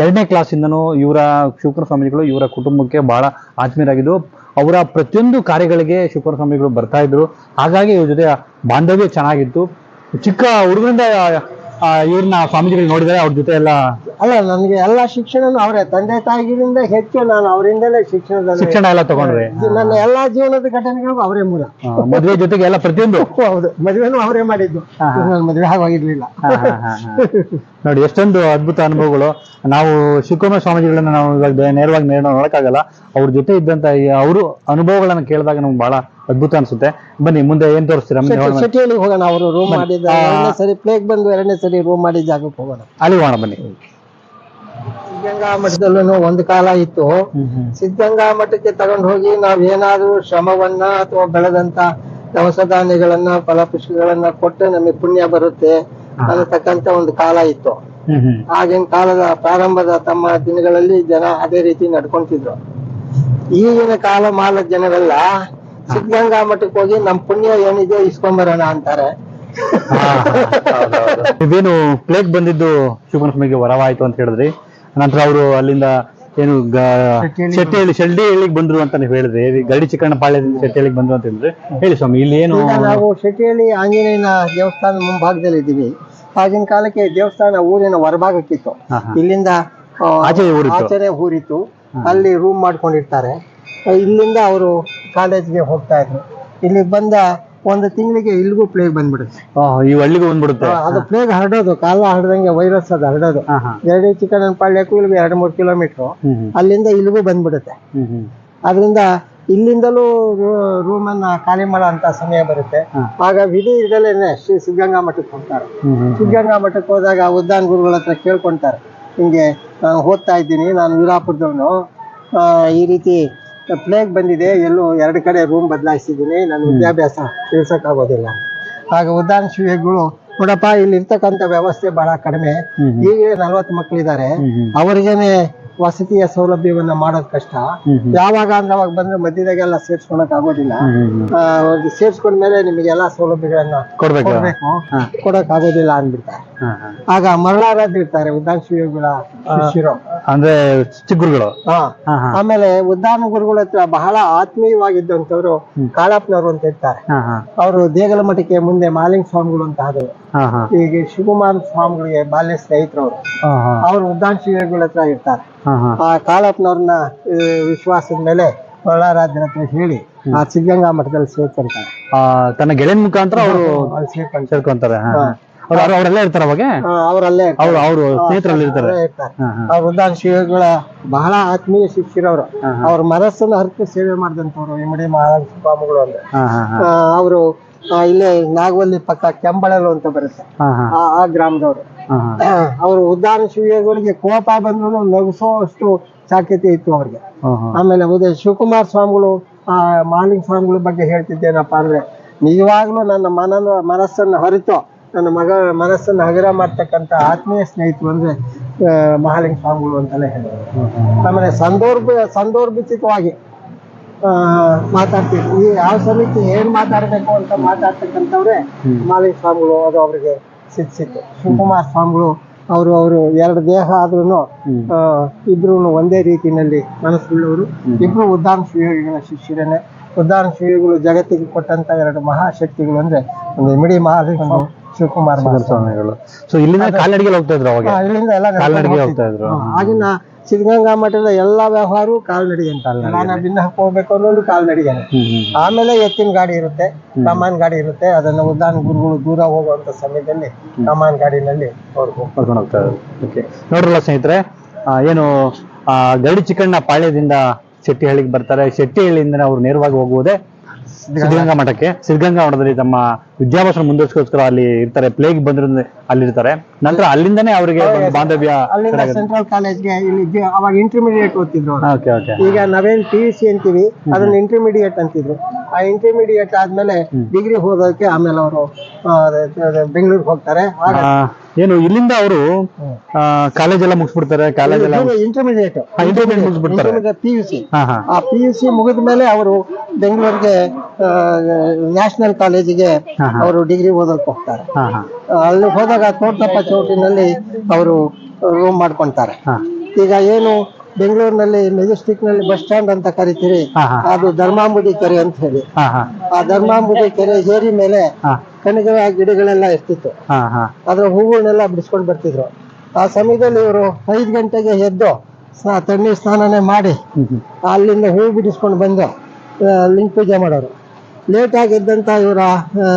ಎರಡನೇ ಕ್ಲಾಸಿಂದನೂ ಇವರ ಶಿವಕುಮಾರ ಸ್ವಾಮೀಜಿಗಳು ಇವರ ಕುಟುಂಬಕ್ಕೆ ಬಹಳ ಆತ್ಮೀಯರಾಗಿದ್ದು, ಅವರ ಪ್ರತಿಯೊಂದು ಕಾರ್ಯಗಳಿಗೆ ಶಿವಕುಮಾರ ಸ್ವಾಮಿಗಳು ಬರ್ತಾ ಇದ್ರು. ಹಾಗಾಗಿ ಇವ್ರ ಜೊತೆ ಬಾಂಧವ್ಯ ಚೆನ್ನಾಗಿತ್ತು. ಚಿಕ್ಕ ಹುಡುಗರಿಂದ ಇವ್ರನ್ನ ಸ್ವಾಮೀಜಿಗಳು ನೋಡಿದರೆ ಅವ್ರ ಜೊತೆ ಎಲ್ಲ ಅಲ್ಲ ನನಗೆ ಎಲ್ಲ ಶಿಕ್ಷಣನು ಅವರೇ. ತಂದೆ ತಾಯಿಗಿರಿಂದ ಹೆಚ್ಚು ನಾನು ಅವರಿಂದಲೇ ಶಿಕ್ಷಣದಲ್ಲಿ ಶಿಕ್ಷಣ ಎಲ್ಲ ತಗೊಂಡ್ರೆ ನನ್ನ ಎಲ್ಲಾ ಜೀವನದ ಘಟನೆಗಳು ಅವರೇ ಮೂಲ. ಮದುವೆ ಜೊತೆಗೆ ಎಲ್ಲ ಪ್ರತಿಯೊಂದು. ಹೌದು. ಮದುವೆನೂ ಅವರೇ ಮಾಡಿದ್ದು. ನನ್ನ ಮದುವೆ ಹಾಗಾಗಿರ್ಲಿಲ್ಲ. ನೋಡಿ ಎಷ್ಟೊಂದು ಅದ್ಭುತ ಅನುಭವಗಳು. ನಾವು ಶಿವಕುಮಾರ ಸ್ವಾಮೀಜಿಗಳನ್ನ ನಾವು ಇವಾಗ ನೇರವಾಗಿ ನೇರ ನೋಡಕ್ಕಾಗಲ್ಲ ಅವ್ರ ಜೊತೆ ಇದ್ದಂತ ಅವರು ಅನುಭವಗಳನ್ನ ಕೇಳಿದಾಗ ನಮ್ಗೆ ಬಹಳ ಅದ್ಭುತ ಅನ್ಸುತ್ತೆ. ಬನ್ನಿ ಮುಂದೆ ಏನ್ ತೋರಿಸ್ತೀರಾ? ಹೋಗೋಣ. ಅವರು ರೂಮ್ ಮಾಡಿದ ಎರಡನೇ ಸರಿ ಪ್ಲೇಗ್ ಬಂದು ಎರಡನೇ ಸರಿ ರೂಮ್ ಮಾಡಿದ ಜಾಗಕ್ಕೆ ಹೋಗೋಣ. ಅಲ್ಲಿ ಹೋಗೋಣ ಬನ್ನಿ. ಸಿದ್ಧಗಂಗಾ ಮಠದಲ್ಲೂ ಒಂದು ಕಾಲ ಇತ್ತು. ಸಿದ್ಧಗಂಗಾ ಮಠಕ್ಕೆ ತಗೊಂಡ್ ಹೋಗಿ ನಾವ್ ಏನಾದ್ರೂ ಶ್ರಮವನ್ನ ಅಥವಾ ಬೆಳೆದಂತ ದವಸ ಧಾನ್ಯಗಳನ್ನ ಫಲಪುಷ್ಪಗಳನ್ನ ಕೊಟ್ಟು ನಮಗೆ ಪುಣ್ಯ ಬರುತ್ತೆ ಅನ್ನತಕ್ಕಂತ ಒಂದು ಕಾಲ ಇತ್ತು. ಆಗಿನ ಕಾಲದ ಪ್ರಾರಂಭದ ತಮ್ಮ ದಿನಗಳಲ್ಲಿ ಜನ ಅದೇ ರೀತಿ ನಡ್ಕೊಂತಿದ್ರು. ಈಗಿನ ಕಾಲ ಮಾಲ ಜನರೆಲ್ಲ ಸಿದ್ಧಗಂಗಾ ಮಠಕ್ಕೆ ಹೋಗಿ ನಮ್ ಪುಣ್ಯ ಏನಿದೆ ಇಸ್ಕೊಂಬರೋಣ ಅಂತಾರೆ. ಇದೇನು ಪ್ಲೇಗ್ ಬಂದಿದ್ದು ಶಿವಕುಮಾರಸ್ವಾಮಿಗೆ ವರವಾಯ್ತು ಅಂತ ಹೇಳಿದ್ರಿ. ನಂತರ ಅವರು ಅಲ್ಲಿಂದ ಏನು ಶೆಟ್ಟಿಹಳ್ಳಿ ಶೆಲ್ಡಿ ಹಳ್ಳಿಗೆ ಬಂದ್ರು ಅಂತ ನೀವು ಹೇಳಿದ್ರಿ. ಈ ಗರಡಿ ಚಿಕ್ಕಣ್ಣ ಪಾಳ್ಯದಿಂದ ಶೆಟ್ಟಿಹಳ್ಳಿಗೆ ಬಂದ್ರು ಅಂತ ಹೇಳಿದ್ರಿ. ಹೇಳಿ ಸ್ವಾಮಿ ಇಲ್ಲಿ ಏನು ನಾವು ಶೆಟ್ಟಿಹಳ್ಳಿ ಆಂಜನೇಯನ ದೇವಸ್ಥಾನ ಮುಂಭಾಗದಲ್ಲಿ ಇದ್ದೀವಿ. ಆಗಿನ ಕಾಲಕ್ಕೆ ದೇವಸ್ಥಾನ ಊರಿನ ಹೊರಭಾಗಕ್ಕಿತ್ತು. ಇಲ್ಲಿಂದ ಆಚರಣೆ ಆಚೆ ಊರಿತ್ತು. ಆಚೆನೆ ಊರಿತ್ತು. ಅಲ್ಲಿ ರೂಮ್ ಮಾಡ್ಕೊಂಡಿರ್ತಾರೆ. ಇಲ್ಲಿಂದ ಅವರು ಕಾಲೇಜ್ಗೆ ಹೋಗ್ತಾ ಇದ್ರು. ಇಲ್ಲಿಗೆ ಬಂದ ಒಂದು ತಿಂಗಳಿಗೆ ಇಲ್ಲಿಗೂ ಪ್ಲೇಗ್ ಬಂದ್ಬಿಡುತ್ತೆ. ಈ ಹಳ್ಳಿಗೂ ಬಂದ್ಬಿಡುತ್ತೆ. ಅದು ಪ್ಲೇಗ್ ಹರಡೋದು ಕಾಲ ಹರಡದಂಗೆ ವೈರಸ್ ಅದು ಹರಡೋದು. ಎರಡು ಚಿಕ್ಕನ ಪಾಳ್ಯಕ್ಕೂ ಎರಡು ಮೂರು ಕಿಲೋಮೀಟ್ರು ಅಲ್ಲಿಂದ ಇಲ್ಲಿಗೂ ಬಂದ್ಬಿಡುತ್ತೆ. ಅದರಿಂದ ಇಲ್ಲಿಂದಲೂ ರೂಮನ್ನ ಖಾಲಿ ಮಾಡೋ ಅಂತ ಸಮಯ ಬರುತ್ತೆ. ಆಗ ವಿಧಿ ಇರದಲೇನೆ ಶ್ರೀ ಸಿದ್ಧಗಂಗಾ ಮಠಕ್ಕೆ ಹೋಗ್ತಾರೆ. ಸಿದ್ಧಗಂಗಾ ಮಠಕ್ಕೆ ಹೋದಾಗ ಉದ್ದಾನ್ ಗುರುಗಳ ಹತ್ರ ಕೇಳ್ಕೊಂತಾರೆ. ಹಿಂಗೆ ನಾನು ಓದ್ತಾ ಇದ್ದೀನಿ ನಾನು ವೀರಾಪುರದವನು. ಆ, ಈ ರೀತಿ ಪ್ಲೇಗ್ ಬಂದಿದೆ ಎಲ್ಲೂ ಎರಡು ಕಡೆ ರೂಮ್ ಬದಲಾಯಿಸಿದ್ದೀನಿ ನನ್ನ ವಿದ್ಯಾಭ್ಯಾಸ ತಿಳಿಸೋಕ್ಕಾಗೋದಿಲ್ಲ ಆಗ ಉದ್ದಾನ್ ಶಿವಗಳು ನೋಡಪ್ಪ ಇಲ್ಲಿ ಇರ್ತಕ್ಕಂಥ ವ್ಯವಸ್ಥೆ ಬಹಳ ಕಡಿಮೆ. ಈಗ ನಲ್ವತ್ತು ಮಕ್ಕಳಿದ್ದಾರೆ. ಅವರಿಗೇನೆ ವಸತಿಯ ಸೌಲಭ್ಯವನ್ನ ಮಾಡೋದ್ ಕಷ್ಟ. ಯಾವಾಗ ಅಂದ್ರೆ ಅವಾಗ ಬಂದ್ರೆ ಮಧ್ಯದಾಗೆಲ್ಲ ಸೇರ್ಸ್ಕೊಳಕ್ ಆಗೋದಿಲ್ಲ. ಸೇರ್ಸ್ಕೊಂಡ್ಮೇಲೆ ನಿಮಗೆ ಎಲ್ಲಾ ಸೌಲಭ್ಯಗಳನ್ನ ಕೊಡ್ಬೇಕು. ಕೊಡಕ್ ಆಗೋದಿಲ್ಲ ಅಂದ್ಬಿಡ್ತಾರೆ. ಆಗ ಮರಳಾರಾಧ್ಯ ಇರ್ತಾರೆ ಉದ್ದಾನ ಶಿವಗಳ ಶಿಷ್ಯರು. ಅಂದ್ರೆ ಚಿಗುರುಗಳು ಆಮೇಲೆ ಉದ್ದಾನ ಗುರುಗಳ ಹತ್ರ ಬಹಳ ಆತ್ಮೀಯವಾಗಿದ್ದಂತವ್ರು ಕಾಳಪ್ಪನವರು ಅಂತ ಇರ್ತಾರೆ. ಅವರು ದೇಗಲ ಮಠಕ್ಕೆ ಮುಂದೆ ಮಾಲಿಂಗ ಸ್ವಾಮಿಗಳು ಅಂತ ಆದರೆ ಈಗ ಶಿವಕುಮಾರ ಸ್ವಾಮಿಗಳಿಗೆ ಬಾಲ್ಯ ಸ್ನೇಹಿತರು ಅವರು ಉದ್ದಾನ ಶಿವಗಳ ಹತ್ರ ಇರ್ತಾರೆ. ಆ ಕಾಳಪ್ಪನವ್ರನ್ನ ವಿಶ್ವಾಸದ ಮೇಲೆ ಮರಳಾರಾಧ್ಯರ ಹತ್ರ ಹೇಳಿ ಆ ಸಿದ್ಧಗಂಗಾ ಮಠದಲ್ಲಿ ಸೇರ್ಕೊಂತಾರೆ. ತನ್ನ ಗೆಳೆಯನ ಮುಖಾಂತರ ಅವರು ಸೇರ್ಕೊಂತಾರೆ. ಅವರಲ್ಲೇ ಇರ್ತಾರೆ ಹಾ. ಅವ್ರು ಅವ್ರು ಅವರೆಲ್ಲ ಇರ್ತಾರ ಅವಾಗ? ಅವರಲ್ಲೇ ಅವ್ರು ಅವ್ರು ಸ್ನೇಹಿತರಲ್ಲಿ ಇರ್ತಾರೆ. ಅವ್ರ ಉದ್ದಾನ ಶಿವಗಳ ಬಹಳ ಆತ್ಮೀಯ ಶಿಷ್ಯರವರು. ಹಾ, ಅವ್ರ ಮನಸ್ಸನ್ನು ಹರಿತು ಸೇವೆ ಮಾಡಿದಂಥವ್ರು ಇಮ್ಮಡಿ ಮಹಾರಾಜ ಸ್ವಾಮಿಗಳು ಅಂದ್ರೆ. ಅವರು ಇಲ್ಲೇ ನಾಗವಲ್ಲಿ ಪಕ್ಕ ಕೆಂಬಳಲು ಅಂತ ಬರುತ್ತೆ. ಆ ಆ ಗ್ರಾಮದವರು. ಅವರು ಉದ್ದಾರ ಶಿವಗಳಿಗೆ ಕೋಪ ಬಂದ್ರು ನಗ್ಸೋಷ್ಟು ಸಾಕ್ಯತೆ ಇತ್ತು ಅವ್ರಿಗೆ. ಆಮೇಲೆ ಉದಯ ಶಿವಕುಮಾರ್ ಸ್ವಾಮಿಗಳು ಆ ಮಾಲಿಂಗ ಸ್ವಾಮಿಗಳ ಬಗ್ಗೆ ಹೇಳ್ತಿದ್ದೇನಪ್ಪ ಅಂದ್ರೆ ನಿಜವಾಗ್ಲೂ ನನ್ನ ಮನ ಮನಸ್ಸನ್ನು ಹೊರಿತು ನನ್ನ ಮಗ ಮನಸ್ಸನ್ನು ಹಗುರ ಮಾಡ್ತಕ್ಕಂಥ ಆತ್ಮೀಯ ಸ್ನೇಹಿತರು ಅಂದ್ರೆ ಆ, ಮಹಾಲಿಂಗ ಸ್ವಾಮಿಗಳು ಅಂತಾನೆ ಹೇಳ್ತಾರೆ ಆಮೇಲೆ ಸಂದರ್ಭ ಸಂದರ್ಭಿತವಾಗಿ ಆ, ಮಾತಾಡ್ತೀವಿ. ಈ ಯಾವ ಸಮಿತಿ ಏನ್ ಮಾತಾಡ್ಬೇಕು ಅಂತ ಮಾತಾಡ್ತಕ್ಕಂಥವ್ರೆ ಮಾಲಿಂಗ ಸ್ವಾಮಿಗಳು ಅದು ಅವರಿಗೆ ಸಿಕ್ಸಿತ್ತು ಶಿವಕುಮಾರ್ ಸ್ವಾಮಿಗಳು ಅವರು ಅವರು ಎರಡು ದೇಹ ಆದ್ರೂ. ಇಬ್ರು ಒಂದೇ ರೀತಿಯಲ್ಲಿ ಮನಸ್ಸುಳ್ಳವರು. ಇಬ್ರು ಉದ್ದಾನ ಶಿವಯೋಗಿಗಳ ಶಿಷ್ಯರನ್ನೇ ಉದ್ದಾನ ಶಿವಯೋಗಿಗಳು ಜಗತ್ತಿಗೆ ಕೊಟ್ಟಂತ ಎರಡು ಮಹಾಶಕ್ತಿಗಳು ಅಂದ್ರೆ ಒಂದು ಇಮಿಡಿ ಮಹಾಲಿಂಗ ಶಿವಕುಮಾರ. ಸ್ವಾಮಿಗಳು. ಸೊ ಇಲ್ಲಿಂದ ಕಾಲ್ನಡಿಗೆ ಹೋಗ್ತಾ ಇದ್ರು ಅವಾಗ? ಇಲ್ಲಿಂದ ಎಲ್ಲ ಕಾಲ್ನಡಿಗೆ ಹೋಗ್ತಾ ಇದ್ರು. ಆಗಿನ ಸಿದ್ಧಗಂಗಾ ಮಠದ ಎಲ್ಲಾ ವ್ಯವಹಾರ ಕಾಲ್ನಡಿಗೆ ಅಂತ ನಾನು ಬಿನ್ನ ಹಾಕೋಬೇಕು ಅನ್ನೋದು ಕಾಲ್ನಡಿಗೆ ಹ್ಮ್ ಹ್ಮ್ ಆಮೇಲೆ ಎತ್ತಿನ ಗಾಡಿ ಇರುತ್ತೆ ಕಮಾನ್ ಗಾಡಿ ಇರುತ್ತೆ ಅದನ್ನ ಉದ್ದಾನ ಗುರುಗಳು ದೂರ ಹೋಗುವಂತ ಸಮಯದಲ್ಲಿ ಕಮಾನ್ ಗಾಡಿನಲ್ಲಿ ಅವ್ರು ಹೋಗ್ತಾರೆ. ಕರ್ಕೊಂಡು ಹೋಗ್ತಾ ಓಕೆ ನೋಡ್ರಲ್ಲ ಸ್ನೇಹಿತರೆ ಏನು ಆ, ಗರಡಿ ಚಿಕ್ಕಣ್ಣ ಪಾಳ್ಯದಿಂದ ಶೆಟ್ಟಿಹಳ್ಳಿಗೆ ಬರ್ತಾರೆ. ಶೆಟ್ಟಿಹಳ್ಳಿಯಿಂದ ಅವ್ರು ನೇರವಾಗಿ ಹೋಗುವುದೇ ಸಿದ್ಧಗಂಗಾ ಮಠಕ್ಕೆ. ಸಿದ್ಧಗಂಗಾ ಮಠದಲ್ಲಿ ತಮ್ಮ ವಿದ್ಯಾಭ್ಯಾಸ ಮುಂದುವರಿಸಿಕೋಸ್ಕರ ಅಲ್ಲಿ ಇರ್ತಾರೆ ಪ್ಲೇಗ್ ಬಂದ್ರೆ ಅಲ್ಲಿರ್ತಾರೆ. ನಂತರ ಅಲ್ಲಿಂದನೇ ಅವರಿಗೆ ಬಾಂಧವ್ಯ ಅಲ್ಲಿಂದ ಸೆಂಟ್ರಲ್ ಕಾಲೇಜ್ಗೆ ಇಲ್ಲಿ ಅವಾಗ ಇಂಟರ್ಮೀಡಿಯೇಟ್ ಓದ್ತಿದ್ರು ಈಗ ನಾವೇನ್ ಪಿ ಯು ಸಿ ಅಂತೀವಿ ಅದನ್ನ ಇಂಟರ್ಮೀಡಿಯೇಟ್ ಅಂತಿದ್ರು. ಆ ಇಂಟರ್ಮೀಡಿಯೇಟ್ ಆದ್ಮೇಲೆ ಡಿಗ್ರಿ ಓದೋಕೆ ಆಮೇಲೆ ಅವರು ಬೆಂಗಳೂರಿಗೆ ಹೋಗ್ತಾರೆ. ಏನು ಇಲ್ಲಿಂದ ಅವರು ಕಾಲೇಜ್ ಎಲ್ಲ ಮುಗಿಸ್ಬಿಡ್ತಾರೆ ಕಾಲೇಜ್ ಎಲ್ಲ ಇಂಟರ್ಮೀಡಿಯೇಟ್ ಇಂಟರ್ಮೀಡಿಯೇಟ್ ಮುಗಿಸ್ಬಿಡ್ತಾರೆ. ಪಿ ಯು ಸಿ ಆ ಪಿ ಯು ಸಿ ಮುಗಿದ ಮೇಲೆ ಅವರು ಬೆಂಗಳೂರಿಗೆ ನ್ಯಾಷನಲ್ ಕಾಲೇಜಿಗೆ. ಅವರು ಡಿಗ್ರಿ ಓದೋಕೆ ಹೋಗ್ತಾರೆ. ಅಲ್ಲಿ ಹೋದಾಗ ತೋಟಪ್ಪ ಚೌಟಿನಲ್ಲಿ ಅವರು ರೂಮ್ ಮಾಡ್ಕೊಂತಾರೆ. ಈಗ ಏನು ಬೆಂಗಳೂರಿನಲ್ಲಿ ಮೆಜೆಸ್ಟಿಕ್ನಲ್ಲಿ ಬಸ್ ಸ್ಟ್ಯಾಂಡ್ ಅಂತ ಕರಿತೀರಿ ಅದು ಧರ್ಮಾಂಬುಡಿ ಕೆರೆ ಅಂತ ಹೇಳಿ. ಆ ಧರ್ಮಾಂಬುಡಿ ಕೆರೆ ಏರಿ ಮೇಲೆ ಹಾ. ಕಣಿಗಳ ಗಿಡಗಳೆಲ್ಲ ಇರ್ತಿತ್ತು. ಅದ್ರ ಹೂಗಳನ್ನೆಲ್ಲ ಬಿಡಿಸ್ಕೊಂಡು ಬರ್ತಿದ್ರು. ಆ ಸಮಯದಲ್ಲಿ ಇವರು ಐದು ಗಂಟೆಗೆ ಎದ್ದು ತಣ್ಣೀರ್ ಸ್ನಾನನೇ ಮಾಡಿ ಅಲ್ಲಿಂದ ಹೂ ಬಿಡಿಸ್ಕೊಂಡು ಬಂದು ಲಿಂಗ ಪೂಜೆ ಮಾಡೋರು. ಲೇಟ್ ಆಗಿದ್ದಂತ ಇವರ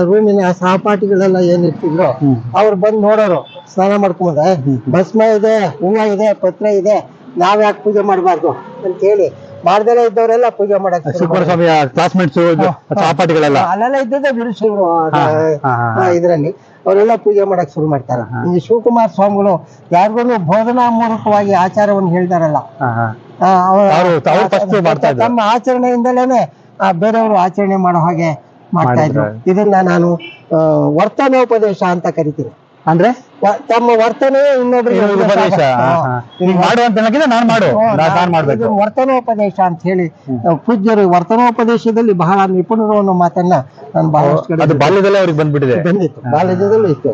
ರೂಮಿನ ಸಹಪಾಠಿಗಳೆಲ್ಲ ಏನಿರ್ತಿದ್ರು ಇರ್ತಿದ್ರು ಅವ್ರು ಬಂದು ನೋಡೋರು ಸ್ನಾನ ಮಾಡ್ಕೊಂಬಂದೆ ಭಸ್ಮ ಇದೆ ಹೂವ ಇದೆ ಪತ್ರ ಇದೆ ನಾವ್ ಯಾಕೆ ಪೂಜೆ ಮಾಡಬಾರ್ದು ಅಂತ ಹೇಳಿ ಮಾಡ್ದೆಲ್ಲ ಇದ್ದವರೆಲ್ಲ ಪೂಜೆ ಮಾಡಕ್ ಕ್ಲಾಸ್ಮೇಟ್ಸ್ ಸಹಪಾಠಿಗಳೆಲ್ಲ. ಅಲ್ಲೆಲ್ಲ ಇದ್ದದ್ದೇ ಬಿರುಸಿದ್ರು ಇದ್ರಲ್ಲಿ. ಅವರೆಲ್ಲ ಪೂಜೆ ಮಾಡಕ್ ಶುರು ಮಾಡ್ತಾರೆ. ಈ ಶಿವಕುಮಾರ್ ಸ್ವಾಮಿಗಳು ಯಾರಿಗೂ ಬೋಧನಾ ಮೂಲಕವಾಗಿ ಆಚಾರವನ್ನು ಹೇಳ್ತಾರಲ್ಲ. ತಮ್ಮ ಆಚರಣೆಯಿಂದಲೇನೆ ಬೇರೆಯವರು ಆಚರಣೆ ಮಾಡೋ ಹಾಗೆ ಮಾಡ್ತಾ ಇದ್ರು. ಇದನ್ನ ನಾನು ಆ, ವರ್ತನೋಪದೇಶ ಅಂತ ಕರಿತೀನಿ. ಅಂದ್ರೆ? ತಮ್ಮ ವರ್ತನೆ ಇನ್ನೊಬ್ರಿಗೆ ವರ್ತನೋಪದೇಶ ಅಂತ ಹೇಳಿ ಪೂಜ್ಯರು ವರ್ತನೋಪದೇಶದಲ್ಲಿ ಬಹಳ ನಿಪುಣರು ಅನ್ನೋ ಮಾತನ್ನ ನಾನು ಬಹಳಷ್ಟು ಕಡೆ ಅದು ಬಾಲ್ಯದಲ್ಲೇ ಅವ್ರಿಗೆ ಬಂದ್ಬಿಟ್ಟಿದೆ. ಬಂದಿತ್ತು. ಬಾಲ್ಯದಲ್ಲೂ ಇತ್ತು.